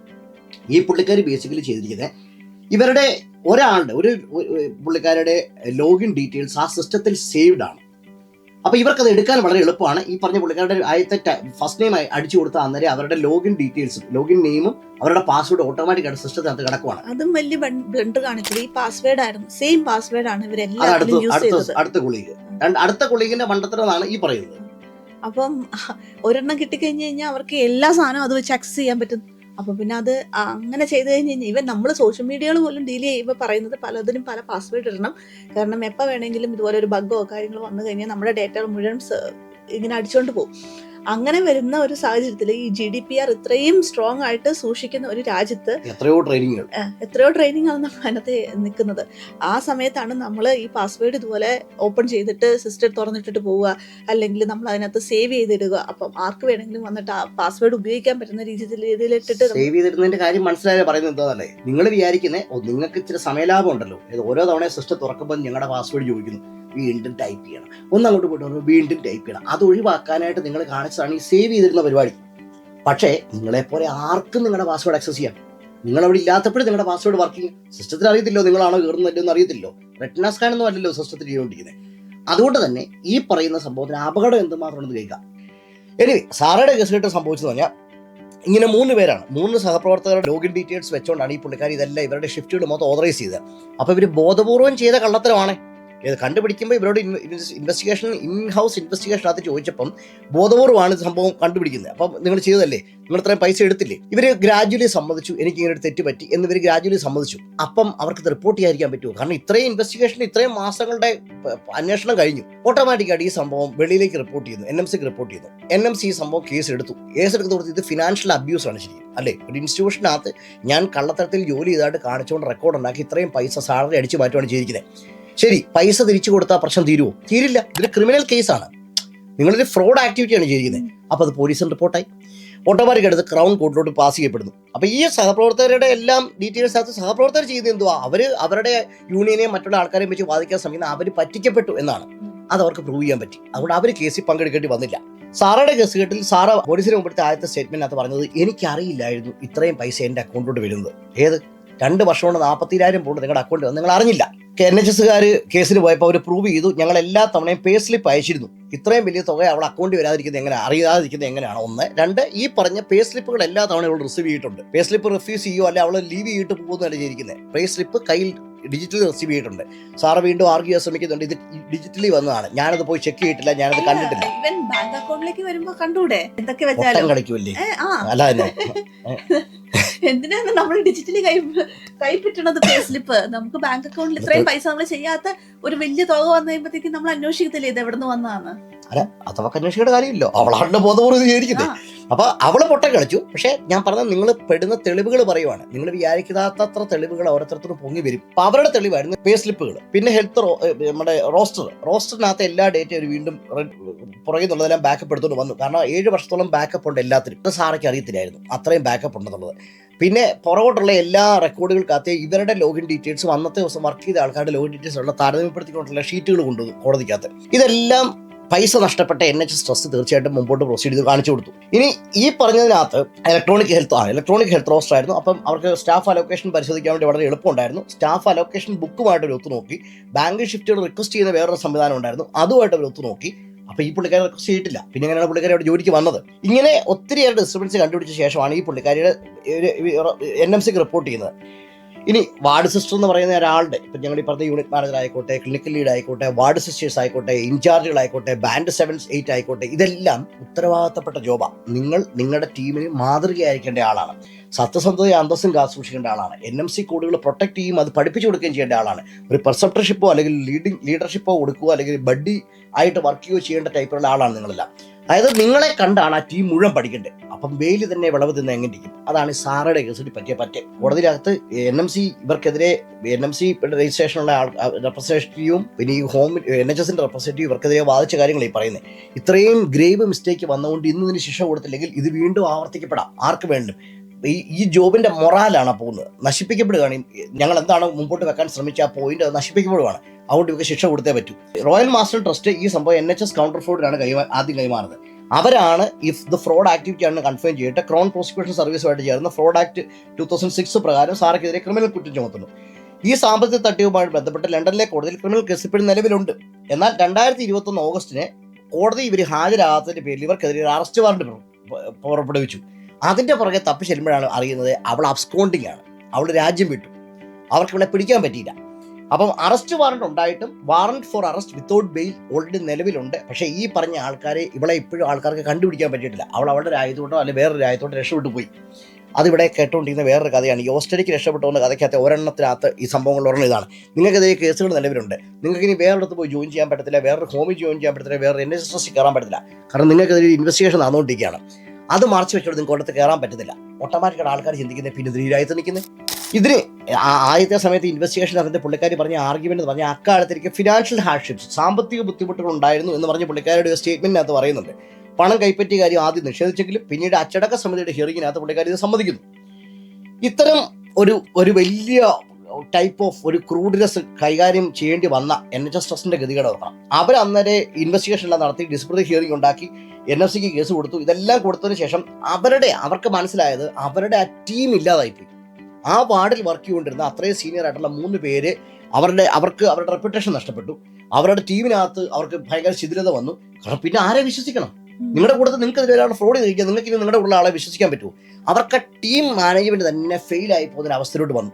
ഈ പുള്ളിക്കാർ ബേസിക്കലി ചെയ്തിരിക്കുന്നത് ഇവരുടെ ഒരാളുടെ ഒരു പുള്ളിക്കാരുടെ ലോഗിൻ ഡീറ്റെയിൽസ് ആ സിസ്റ്റത്തിൽ സേവ്ഡ് ആണ്. അപ്പോൾ ഇവർക്ക് അത് എടുക്കാൻ വളരെ എളുപ്പമാണ്. ഈ പറഞ്ഞ പുള്ളിക്കാരുടെ ആദ്യത്തെ ഫസ്റ്റ് നെയിം അടിച്ചു കൊടുത്ത അന്നേരം അവരുടെ ലോഗിൻ ഡീറ്റെയിൽസും ലോഗിൻ നെയിമും അവരുടെ പാസ്വേഡ് ഓട്ടോമാറ്റിക് ആയിട്ട് സിസ്റ്റത്തിനകത്ത് കിടക്കുവാണ്. അതും വലിയ ഈ പാസ്വേഡ് ആയിരുന്നു സെയിം പാസ്വേഡ് ആണ് അടുത്ത കുളിക. അടുത്ത കുളികിന്റെ മണ്ടത്തരമാണ് ഈ പറയുന്നത്. അപ്പം ഒരെണ്ണം കിട്ടിക്കഴിഞ്ഞ് കഴിഞ്ഞാൽ അവർക്ക് എല്ലാ സാധനവും അത് വെച്ച് ആക്സസ് ചെയ്യാൻ പറ്റും. അപ്പൊ പിന്നെ അത് അങ്ങനെ ചെയ്ത് കഴിഞ്ഞ് കഴിഞ്ഞാൽ ഇവൻ നമ്മൾ സോഷ്യൽ മീഡിയകൾ പോലും ഡീൽ ചെയ്യുമ്പോൾ പറയുന്നത് പലതിനും പല പാസ്വേഡ് ഇടണം. കാരണം എപ്പോൾ വേണമെങ്കിലും ഇതുപോലെ ഒരു ബഗ്ഗോ കാര്യങ്ങളോ വന്നു കഴിഞ്ഞാൽ നമ്മുടെ ഡേറ്റകൾ മുഴുവൻ ഇങ്ങനെ അടിച്ചുകൊണ്ട് പോകും. അങ്ങനെ വരുന്ന ഒരു സാഹചര്യത്തിൽ ഈ ജി ഡി പി ആർ ഇത്രയും സ്ട്രോങ് ആയിട്ട് സൂക്ഷിക്കുന്ന ഒരു രാജ്യത്ത് എത്രയോ ട്രെയിനിങ്ങുകൾ എത്രയോ ട്രെയിനിങ് ആണ് നമ്മൾ അതിനകത്ത് നിൽക്കുന്നത്. ആ സമയത്താണ് നമ്മൾ ഈ പാസ്വേഡ് ഇതുപോലെ ഓപ്പൺ ചെയ്തിട്ട് സിസ്റ്റർ തുറന്നിട്ടിട്ട് പോവുക. അല്ലെങ്കിൽ നമ്മൾ അതിനകത്ത് സേവ് ചെയ്തിടുക. അപ്പം ആർക്ക് വേണമെങ്കിലും വന്നിട്ട് ആ പാസ്വേഡ് ഉപയോഗിക്കാൻ പറ്റുന്ന രീതിയിൽ രീതിയിലിട്ടിട്ട് സേവ് ചെയ്തിടുന്നതിന്റെ കാര്യം മനസ്സിലായ പറയുന്നത് എന്താണല്ലേ നിങ്ങൾ വിചാരിക്കുന്നത് നിങ്ങൾക്ക് ഇച്ചിരി സമയലാഭം ഉണ്ടല്ലോ. ഓരോ തവണ സിസ്റ്റർ തുറക്കുമ്പോൾ ഞങ്ങളുടെ പാസ്വേഡ് ചോദിക്കുന്നു. വീണ്ടും ടൈപ്പ് ചെയ്യണം. ഒന്ന് അങ്ങോട്ട് പോയിട്ട് വീണ്ടും ടൈപ്പ് ചെയ്യണം. അത് ഒഴിവാക്കാനായിട്ട് നിങ്ങൾ കാണിച്ചതാണ് ഈ സേവ് ചെയ്തിരുന്ന പരിപാടി. പക്ഷേ നിങ്ങളെപ്പോലെ ആർക്കും നിങ്ങളുടെ പാസ്വേഡ് ആക്സസ് ചെയ്യാം നിങ്ങൾ അവിടെ ഇല്ലാത്തപ്പോഴും നിങ്ങളുടെ പാസ്വേഡ് വർക്കിംഗ് സിസ്റ്റത്തിൽ അറിയത്തില്ലോ നിങ്ങളാണോ കയറുന്നല്ലോ എന്ന് അറിയത്തില്ലോ. റെറ്റിന സ്കാൻ ഒന്നും അല്ലല്ലോ സിസ്റ്റത്തിൽ ചെയ്തുകൊണ്ടിരിക്കുന്നത് അതുകൊണ്ട് തന്നെ ഈ പറയുന്ന സംഭവത്തിന് അപകടം എന്തുമാത്രമാണെന്ന് കേൾക്കാം. എനിവേ സാറയുടെ കേസ് കേട്ട് സംഭവിച്ചത് പറഞ്ഞാൽ ഇങ്ങനെ മൂന്ന് പേരാണ്. മൂന്ന് സഹപ്രവർത്തകരുടെ ലോഗിൻ ഡീറ്റെയിൽസ് വെച്ചുകൊണ്ടാണ് ഈ പുള്ളിക്കാർ ഇതെല്ലാം ഇവരുടെ ഷിഫ്റ്റുകൾ മൊത്തം ഓതറൈസ് ചെയ്തത്. അപ്പോൾ ഇവർ ബോധപൂർവം ചെയ്ത കള്ളത്തരമാണ്. ഇത് കണ്ടുപിടിക്കുമ്പോൾ ഇവരോട് ഇൻവെസ്റ്റിഗേഷൻ ഇൻ ഹൗസ് ഇൻവെസ്റ്റിഗേഷൻ അത് ചോദിച്ചപ്പം ബോധപൂർവമാണ് സംഭവം കണ്ടുപിടിക്കുന്നത്. അപ്പം നിങ്ങൾ ചെയ്തതല്ലേ? നിങ്ങൾ ഇത്രയും പൈസ എടുത്തില്ലേ? ഇവർ ഗ്രാജുവലി സമ്മതിച്ചു എനിക്ക് ഇങ്ങനെ തെറ്റ് പറ്റി എന്നിവർ ഗ്രാജുവലി സമ്മതിച്ചു. അപ്പം അവർക്ക് റിപ്പോർട്ട് ചെയ്യാതിരിക്കാൻ പറ്റുമോ? കാരണം ഇത്രയും ഇൻവെസ്റ്റിഗേഷൻ ഇത്രയും മാസങ്ങളുടെ അന്വേഷണം കഴിഞ്ഞു. ഓട്ടോമാറ്റിക്കായിട്ട് ഈ സംഭവം വെളിയിലേക്ക് റിപ്പോർട്ട് ചെയ്യുന്നു എൻ എം സിക്ക് റിപ്പോർട്ട് ചെയ്യുന്നു. എൻ എം സി ഈ സംഭവം കേസ് എടുത്തു. കേസ് എടുത്ത് കൊടുത്ത് ഇത് ഫിനാൻഷ്യൽ അബ്യൂസ് ആണ് ശരി അല്ലേ? ഒരു ഇൻസ്റ്റിറ്റ്യൂഷനകത്ത് ഞാൻ കള്ളത്തരത്തിൽ ജോലി ചെയ്തായിട്ട് കാണിച്ചുകൊണ്ട് റെക്കോർഡ് ഉണ്ടാക്കി ഇത്രയും പൈസ സാലറി അടിച്ചു മാറ്റുകയാണ് ചെയ്തിരിക്കുന്നത് ശരി പൈസ തിരിച്ചു കൊടുത്താൽ പ്രശ്നം തീരുമോ തീരില്ല. ഇതൊരു ക്രിമിനൽ കേസാണ് നിങ്ങളൊരു ഫ്രോഡ് ആക്ടിവിറ്റിയാണ് ചെയ്തിരിക്കുന്നത് അപ്പോൾ അത് പോലീസിന് റിപ്പോർട്ടായി ഓട്ടോമാറ്റിക് എടുത്ത് ക്രൗൺ കോർട്ടിലോട്ട് പാസ് ചെയ്യപ്പെടുന്നു. അപ്പോൾ ഈ സഹപ്രവർത്തകരുടെ എല്ലാം ഡീറ്റെയിൽസ് അകത്ത് സഹപ്രവർത്തകർ ചെയ്യുന്നത് എന്തുവാ? അവർ അവരുടെ യൂണിയനെയും മറ്റുള്ള ആൾക്കാരെയും വെച്ച് വാദിക്കാൻ ശ്രമിക്കുന്ന അവർ പറ്റിക്കപ്പെട്ടു എന്നാണ്. അത് അവർക്ക് പ്രൂവ് ചെയ്യാൻ പറ്റി. അതുകൊണ്ട് അവർ കേസിൽ പങ്കെടുക്കേണ്ടി വന്നില്ല. സാറയുടെ കേസ് കേട്ടിൽ സാറ പോലീസിന് മുമ്പത്തെ ആദ്യത്തെ അത് പറഞ്ഞത് എനിക്കറിയില്ലായിരുന്നു ഇത്രയും പൈസ എന്റെ അക്കൗണ്ടിലോട്ട് വരുന്നത്. ഏത്? രണ്ട് വർഷം കൊണ്ട് നാൽപ്പത്തിരായിരം പോണ്ട് നിങ്ങളുടെ അക്കൗണ്ടിൽ നിങ്ങൾ അറിഞ്ഞില്ല. എൻ എച്ച് എസ്സുകാർ കേസിന് പോയപ്പോൾ അവർ പ്രൂവ് ചെയ്തു. ഞങ്ങൾ എല്ലാ തവണയും പേ സ്ലിപ്പ് അയച്ചിരുന്നു. ഇത്രയും വലിയ തുക അവൾ അക്കൗണ്ടിൽ വരാതിരിക്കുന്നത് എങ്ങനെ അറിയാതിരിക്കുന്നത് എങ്ങനെയാണ്? ഒന്ന്. രണ്ട് ഈ പറഞ്ഞ പേ സ്ലിപ്പുകൾ എല്ലാ തവണയും അവൾ റിസീവ് ചെയ്തിട്ടുണ്ട്. പേ സ്ലിപ്പ് റിഫ്യൂസ് ചെയ്യുമോ അല്ലെ അവൾ ലീവ് ചെയ്തിട്ട് പോകുന്നതല്ല ചെയ്തിരിക്കുന്നത് പേ സ്ലിപ്പ് കയ്യിൽ ഡിജിറ്റലി റിസീവ് ചെയ്തിട്ടുണ്ട് സാറ് വീണ്ടും ആർഗ്യൂ ചെയ്യാൻ ശ്രമിക്കുന്നുണ്ട്. ഇത് ഡിജിറ്റലി വന്നതാണ്. ഞാനത് പോയി ചെക്ക് ചെയ്തിട്ടില്ല ഞാനത് കണ്ടിട്ടില്ല. ഇവൻ ബാങ്ക് അക്കൗണ്ടിലേക്ക് വരുമ്പോ കണ്ടൂടെ? എന്തൊക്കെ വെച്ചാലും. കളിക്കുമല്ലേ അല്ല തന്നെ എന്തിനാണ് നമ്മൾ ഡിജിറ്റലി കൈ കൈപ്പറ്റണത് പേ സ്ലിപ്പ്? നമുക്ക് ബാങ്ക് അക്കൗണ്ടിൽ ഇത്രയും പൈസ നമ്മൾ ചെയ്യാത്ത ഒരു വലിയ തുക വന്നു കഴിയുമ്പോഴത്തേക്കും നമ്മൾ അന്വേഷിക്കത്തില്ലേ ഇത് എവിടെ നിന്ന് വന്നതാണ് അല്ല അതൊക്കെ അന്വേഷിക്കേണ്ട കാര്യമില്ലോ അവളാണ് ബോധപൂർവം ഇത് ചെയ്തിരിക്കുന്നത് ആ. അപ്പൊ അവൾ പൊട്ടം കളിച്ചു. പക്ഷെ ഞാൻ പറഞ്ഞത് നിങ്ങൾ പെടുന്ന തെളിവുകൾ പറയുവാണ്. നിങ്ങൾ വിചാരിക്കാത്തത്ര തെളിവുകൾ ഓരോരുത്തർക്കും പൊങ്ങി വരും. അപ്പൊ അവരുടെ തെളിവായിരുന്നു പേ സ്ലിപ്പുകൾ പിന്നെ ഹെൽത്ത് നമ്മുടെ റോസ്റ്റർ. റോസ്റ്ററിനകത്ത് എല്ലാ ഡേറ്റയും ഒരു വീണ്ടും പുറകെ നിന്നുള്ളതെല്ലാം ബാക്കപ്പ് എടുത്തുകൊണ്ട് വന്നു. കാരണം ഏഴ് വർഷത്തോളം ബാക്കപ്പ് ഉണ്ട് എല്ലാത്തിനും. ഇത് സാറയ്ക്ക് അറിയത്തില്ലായിരുന്നു. അത്രയും ബാക്കപ്പ് ഉണ്ടെന്നുള്ളത്. പിന്നെ പുറകോട്ടുള്ള എല്ലാ റെക്കോർഡുകൾക്കകത്ത് ഇവരുടെ ലോഗിൻ ഡീറ്റെയിൽസും അന്നത്തെ ദിവസം വർക്ക് ചെയ്ത ആൾക്കാരുടെ ലോഗിൻ ഡീറ്റെയിൽസ് ഉള്ള താരതമ്യപ്പെടുത്തിക്കൊണ്ടുള്ള ഷീറ്റുകൾ കൊണ്ടുവന്നു കോടതിക്കകത്ത്. ഇതെല്ലാം പൈസ നഷ്ടപ്പെട്ട എൻ എച്ച് ട്രസ്റ്റ് തീർച്ചയായിട്ടും മുമ്പോട്ട് പ്രൊസീഡ് ചെയ്ത് കാണിച്ചു കൊടുത്തു. ഇനി ഈ പറഞ്ഞതിനകത്ത് ഇലക്ട്രോണിക് ഹെൽത്ത് ആണ് ഇലക്ട്രോണിക് ഹെൽത്ത് റോസ്റ്റർ ആയിരുന്നു. അപ്പം അവർക്ക് സ്റ്റാഫ് അലോക്കേഷൻ പരിശോധിക്കാൻ വേണ്ടി വളരെ എളുപ്പമുണ്ടായിരുന്നു. സ്റ്റാഫ് അലോക്കേഷൻ ബുക്കുമായിട്ട് ഒരു നോക്കി. ബാങ്ക് ഷിഫ്റ്റുകൾ റിക്വസ്റ്റ് ചെയ്യുന്ന വേറൊരു സംവിധാനം ഉണ്ടായിരുന്നു. അതുമായിട്ട് ഒരു നോക്കി. അപ്പൊ ഈ പുള്ളിക്കാരി റിക്വസ്റ്റ് ചെയ്തിട്ടില്ല. പിന്നെ എങ്ങനെയാണ് പുള്ളിക്കാരി അവിടെ ജോലിക്ക് വന്നത്? ഇങ്ങനെ ഒത്തിരിയേറെ ഡിസ്റ്റർബൻസ് കണ്ടുപിടിച്ച ശേഷമാണ് ഈ പുള്ളിക്കാരിയുടെ എൻ എം സിക്ക് റിപ്പോർട്ട് ചെയ്യുന്നത്. ഇനി വാർഡ് സിസ്റ്റർ എന്ന് പറയുന്ന ഒരാളുടെ ഇപ്പം ഞങ്ങൾ ഈ യൂണിറ്റ് മാനേജർ ആയിക്കോട്ടെ ക്ലിനിക്കൽ ലീഡ് ആയിക്കോട്ടെ വാർഡ് സിസ്റ്റേഴ്സ് ആയിക്കോട്ടെ ഇൻചാർജുകളായിക്കോട്ടെ ബാൻഡ് സെവൻസ് എയ്റ്റ് ആയിക്കോട്ടെ ഇതെല്ലാം ഉത്തരവാദിത്തപ്പെട്ട ജോബാണ് നിങ്ങൾ നിങ്ങളുടെ ടീമിന് മാതൃകയായിരിക്കേണ്ട ആളാണ്. സത്യസന്ധത അന്തസ്സും കാത്തു സൂക്ഷിക്കേണ്ട ആളാണ് എൻ എം സി കോഡുകൾ പ്രൊട്ടക്ട് ചെയ്യും അത് പഠിപ്പിച്ചു കൊടുക്കുകയും ചെയ്യേണ്ട ആളാണ്. ഒരു പെർസെപ്റ്റർഷിപ്പോ അല്ലെങ്കിൽ ലീഡിംഗ് ലീഡർഷിപ്പോ കൊടുക്കുകയോ അല്ലെങ്കിൽ ബഡ്ഡി ആയിട്ട് വർക്ക് ചെയ്യുകയോ ചെയ്യേണ്ട ടൈപ്പിലുള്ള ആളാണ് നിങ്ങളെല്ലാം. അതായത് നിങ്ങളെ കണ്ടാണ് ആ ടീം മുഴുവൻ പഠിക്കേണ്ടത് അപ്പം വെയിൽ തന്നെ വിളവ് തിന്ന് എങ്ങനെ ഇരിക്കും അതാണ് ഈ സാറയുടെ കേസിൽ പറ്റിയ പറ്റേ. കോടതിയിലകത്ത് എൻ എം സി ഇവർക്കെതിരെ എൻ എം സി രജിസ്ട്രേഷനുള്ള ആൾ റെപ്രസെന്റേറ്റീവും പിന്നെ ഈ ഹോം എൻ എച്ച് എസിന്റെ റെപ്രസെന്റേറ്റീവ് ഇവർക്കെതിരെ വാദിച്ച കാര്യങ്ങൾ ഈ പറയുന്നത് ഇത്രയും ഗ്രേവ് മിസ്റ്റേക്ക് വന്നുകൊണ്ട് ഇന്ന് ഇതിന് ശിക്ഷ കൊടുത്തില്ലെങ്കിൽ ഇത് വീണ്ടും ആവർത്തിക്കപ്പെടാം. ആർക്ക് വേണ്ടും ഈ ഈ ജോബിന്റെ മൊറാലാണ് പോകുന്നത്. നശിപ്പിക്കപ്പെടുകയാണ്. ഞങ്ങൾ എന്താണ് മുമ്പോട്ട് വെക്കാൻ ശ്രമിച്ച ആ പോയിന്റ് അത് നശിപ്പിക്കപ്പെടുകയാണ് അതുകൊണ്ട് ഇവർക്ക് ശിക്ഷ കൊടുത്തേ പറ്റൂ. റോയൽ മാസ്റ്റർ ട്രസ്റ്റ് ഈ സംഭവം എൻ എച്ച് എസ് കൗണ്ടർ ഫ്രോഡിനാണ് കൈമാ ആദ്യം കൈമാറുന്നത്. അവരാണ് ഇഫ് ദ ഫ്രോഡ് ആക്ടിവിറ്റി ആണെന്ന് കൺഫേം ചെയ്തിട്ട് ക്രോൺ പ്രോസിക്യൂഷൻ സർവീസുമായിട്ട് ചേർന്ന് fraud act two thousand six പ്രകാരം സാർക്കെതിരെ ക്രിമിനൽ കുറ്റം ചുമത്തുന്നു. ഈ സാമ്പത്തിക തട്ടിപ്പുമായി ബന്ധപ്പെട്ട് ലണ്ടനിലെ കോടതിയിൽ ക്രിമിനൽ കേസ് ഇപ്പോഴും നിലവിലുണ്ട്. എന്നാൽ രണ്ടായിരത്തി ഇരുപത്തൊന്ന് ഓഗസ്റ്റിന് കോടതി ഇവർ ഹാജരാകാത്തതിന്റെ പേരിൽ ഇവർക്കെതിരെ അറസ്റ്റ് വാറണ്ട് പുറപ്പെടുവിച്ചു. അതിന്റെ പുറകെ തപ്പി ചെല്ലുമ്പോഴാണ് അറിയുന്നത് അവൾ അബ്സ്കോണ്ടിങ് ആണ്. അവൾ രാജ്യം വിട്ടു. അവർക്ക് ഇവിടെ പിടിക്കാൻ പറ്റിയില്ല. അപ്പം അറസ്റ്റ് വാറണ്ട് ഉണ്ടായിട്ടും warrant for arrest without bail already നിലവിലുണ്ട്. പക്ഷേ ഈ പറഞ്ഞ ആൾക്കാരെ ഇവളെ ഇപ്പോഴും ആൾക്കാർക്ക് കണ്ടുപിടിക്കാൻ പറ്റിയിട്ടില്ല. അവൾ അവളുടെ രാജ്യത്തോട്ടോ അല്ലെങ്കിൽ വേറൊരു രാജ്യത്തോട്ടോ രക്ഷപ്പെട്ടു പോയി. അതിവിടെ കേട്ടുകൊണ്ടിരിക്കുന്ന വേറൊരു കഥയാണ്. ഈ ഓസ്ട്രേലിയക്ക് രക്ഷപ്പെട്ടു രക്ഷപ്പെട്ടുകൊണ്ട് കഥയ്ക്കകത്ത് ഒരെണ്ണത്തിനകത്ത് ഈ സംഭവങ്ങൾ ഒരെണ്ണം ഇതാണ്. ഇതേ കേസുകൾ നിലവിലുണ്ട്. നിങ്ങൾക്ക് ഇനി വേറൊരിടത്ത് പോയി ജോയിൻ ചെയ്യാൻ പറ്റത്തില്ല. വേറൊരു ഹോമിൽ ജോയിൻ ചെയ്യാൻ പറ്റത്തില്ല. വേറെ എൻ എസ് എസ് കയറാൻ പറ്റത്തില്ല. കാരണം നിങ്ങൾക്കതിൽ ഇൻവെസ്റ്റിഗേഷൻ നടന്നുകൊണ്ടിരിക്കുകയാണ്. അത് മറച്ചു വെച്ചോട് നിങ്ങൾക്ക് അടുത്ത് കയറാൻ പറ്റത്തില്ല ഓട്ടോമാറ്റിക്കാണ് ആൾക്കാർ ചിന്തിക്കുന്നത് പിന്നെ ഇതിന് ഈ രാജ്യത്ത് നിൽക്കുന്നത് ഇതിന് ആദ്യത്തെ സമയത്ത് ഇൻവെസ്റ്റിഗേഷൻ അതിന്റെ പുള്ളിക്കാരി പറഞ്ഞ ആർഗ്യുമെന്റ് എന്ന് പറഞ്ഞാൽ അക്കാലത്ത് ഫിനാൻഷ്യൽ ഹാർഡ്ഷിപ്സ് സാമ്പത്തിക ബുദ്ധിമുട്ടുകൾ ഉണ്ടായിരുന്നു എന്ന് പറഞ്ഞ് പുള്ളിക്കാരുടെ ഒരു സ്റ്റേറ്റ്മെന്റിനകത്ത് പറയുന്നുണ്ട്. പണം കൈപ്പറ്റിയ കാര്യം ആദ്യം നിഷേധിച്ചെങ്കിലും പിന്നീട് അച്ചടക്ക സമിതിയുടെ ഹിയറിങ്ങിനകത്ത് പുള്ളിക്കാരി ഇത് സമ്മതിക്കുന്നു. ഇത്തരം ഒരു ഒരു വലിയ ടൈപ്പ് ഓഫ് ഒരു ക്രൂഡ്നെസ് കൈകാര്യം ചെയ്യേണ്ടി വന്ന എൻ എച്ച് എസ് ട്രസ്റ്റിന്റെ ഗതികേട് ഓർക്കണം. അവർ അന്നേരെ ഇൻവെസ്റ്റിഗേഷൻ എല്ലാം നടത്തി ഡിസ്പ്ലിനറി ഹിയറിംഗ് ഉണ്ടാക്കി എൻ എഫ് സിക്ക് കേസ് കൊടുത്തു. ഇതെല്ലാം കൊടുത്തതിന് ശേഷം അവരുടെ അവർക്ക് മനസ്സിലായത് അവരുടെ ആ ടീം ഇല്ലാതായിപ്പോയി. ആ വാർഡിൽ വർക്ക് ചെയ്തുകൊണ്ടിരുന്ന അത്രയും സീനിയർ ആയിട്ടുള്ള മൂന്ന് പേര് അവരുടെ അവർക്ക് അവരുടെ റെപ്യൂട്ടേഷൻ നഷ്ടപ്പെട്ടു. അവരുടെ ടീമിനകത്ത് അവർക്ക് ഭയങ്കര ശിഥിലത വന്നു. കാരണം പിന്നെ ആരെ വിശ്വസിക്കണം? നിങ്ങളുടെ കൂട്ടത്തിൽ നിങ്ങൾക്ക് ഒരാൾ ഫ്രോഡ് ചെയ്തിരിക്കുക നിങ്ങൾക്ക് ഇനി നിങ്ങളുടെ ഉള്ള ആളെ വിശ്വസിക്കാൻ പറ്റുമോ? അവർക്ക് ടീം മാനേജ്മെന്റ് തന്നെ ഫെയിൽ ആയി പോകുന്ന അവസ്ഥയിലോട്ട് വന്നു.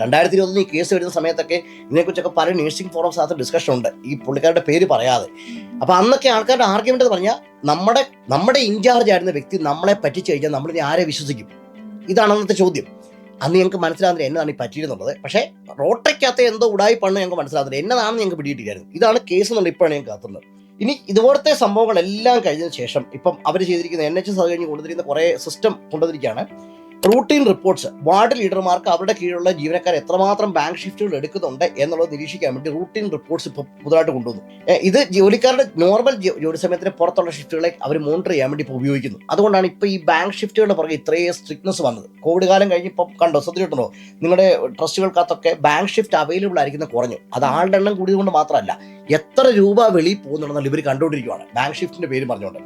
രണ്ടായിരത്തി ഇരുപത്തൊന്ന് ഈ കേസ് വരുന്ന സമയത്തൊക്കെ ഇതിനെക്കുറിച്ചൊക്കെ പല നേഴ്സിംഗ് ഫോറംസ് അകത്ത് ഡിസ്കഷൻ ഉണ്ട്. ഈ പുള്ളിക്കാരുടെ പേര് പറയാതെ. അപ്പോൾ അന്നൊക്കെ ആൾക്കാരുടെ ആർഗ്യുമെന്റ് പറഞ്ഞാൽ നമ്മുടെ നമ്മുടെ ഇൻചാർജ് ആയിരുന്ന വ്യക്തി നമ്മളെ പറ്റിച്ചു കഴിഞ്ഞാൽ നമ്മളിനി ആരെ വിശ്വസിക്കും? ഇതാണ് അന്നത്തെ ചോദ്യം. അന്ന് ഞങ്ങൾക്ക് മനസ്സിലാകുന്നില്ല എന്നതാണ് ഈ പറ്റിയിരുന്നുള്ളത്. പക്ഷേ റോട്ടയ്ക്കകത്ത് എന്തോ ഉടായി പണ്ണ് ഞങ്ങൾക്ക് മനസ്സിലാകുന്നില്ല. എന്നതാണെന്ന് ഞങ്ങൾക്ക് പിടിയിട്ടില്ലായിരുന്നു ഇതാണ് കേസ് എന്നുള്ള ഇപ്പോഴാണ് ഞങ്ങൾക്ക് കാത്തുന്നത്. ഇനി ഇതുപോലത്തെ സംഭവങ്ങളെല്ലാം കഴിഞ്ഞതിന് ശേഷം ഇപ്പം അവർ ചെയ്തിരിക്കുന്ന എൻ എച്ച് എസ് അത് കഴിഞ്ഞ് കൊണ്ടുവന്നിരിക്കുന്ന കുറേ സിസ്റ്റം കൊണ്ടുവന്നിരിക്കുകയാണ്. Routine reports. വാർഡ് ലീഡർമാർക്ക് അവരുടെ കീഴിലുള്ള ജീവനക്കാർ എത്രമാത്രം ബാങ്ക് ഷിഫ്റ്റുകൾ എടുക്കുന്നുണ്ട് എന്നുള്ളത് നിരീക്ഷിക്കാൻ വേണ്ടി റൂട്ടീൻ റിപ്പോർട്ട്സ് ഇപ്പോൾ പുതുതായിട്ട് കൊണ്ടുവന്നു. ഇത് ജോലിക്കാരുടെ നോർമൽ ജോലി സമയത്തിന് പുറത്തുള്ള ഷിഫ്റ്റുകളെ അവർ മോണിറ്റർ ചെയ്യാൻ വേണ്ടി ഇപ്പോൾ ഉപയോഗിക്കുന്നു. അതുകൊണ്ടാണ് ഇപ്പോൾ ഈ ബാങ്ക് ഷിഫ്റ്റുകളുടെ പുറകെ ഇത്രയും സ്ട്രിക്ട്നെസ് വന്നത്. കോവിഡ് കാലം കഴിഞ്ഞ് ഇപ്പോൾ കണ്ടോ ശ്രദ്ധിച്ചിട്ടുണ്ടോ? നിങ്ങളുടെ ട്രസ്റ്റുകൾക്കകത്തൊക്കെ ബാങ്ക് ഷിഫ്റ്റ് അവൈലബിൾ ആയിരിക്കുന്ന കുറഞ്ഞു. അത് ആളുടെ എണ്ണം കൂടിയതുകൊണ്ട് മാത്രമല്ല എത്ര രൂപ വെളിയിൽ പോകുന്നുണ്ടെന്നുള്ള ഇവർ കണ്ടുകൊണ്ടിരിക്കുകയാണ് ബാങ്ക് ഷിഫ്റ്റിന്റെ പേര് പറഞ്ഞുകൊണ്ട്.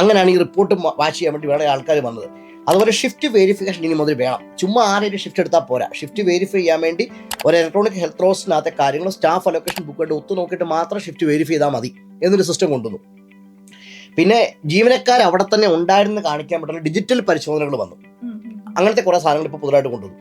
അങ്ങനെയാണ് ഈ റിപ്പോർട്ട് വാച്ച് ചെയ്യാൻ വേണ്ടി വേറെ ആൾക്കാർ വന്നത്. അതുപോലെ ഷിഫ്റ്റ് വെരിഫിക്കേഷൻ ഇനി മുതൽ വേണം. ചുമ്മാ ആരെയും ഷിഫ്റ്റ് എടുത്താൽ പോരാ. ഷിഫ്റ്റ് വെരിഫൈ ചെയ്യാൻ വേണ്ടി ഒരു ഇലക്ട്രോണിക് ഹെൽത്ത് റോസിനകത്തെ കാര്യങ്ങളും സ്റ്റാഫ് അലൊക്കേഷൻ ബുക്കായിട്ട് ഒത്തു നോക്കിയിട്ട് മാത്രം ഷിഫ്റ്റ് വെരിഫൈ ചെയ്താൽ മതി എന്നൊരു സിസ്റ്റം കൊണ്ടുവന്നു. പിന്നെ ജീവനക്കാർ അവിടെ തന്നെ ഉണ്ടായിരുന്നു കാണിക്കാൻ പറ്റുന്ന ഡിജിറ്റൽ പരിശോധനകൾ വന്നു. അങ്ങനത്തെ കുറേ സാധനങ്ങൾ ഇപ്പോൾ പുതുതായിട്ട് കൊണ്ടുവന്നു.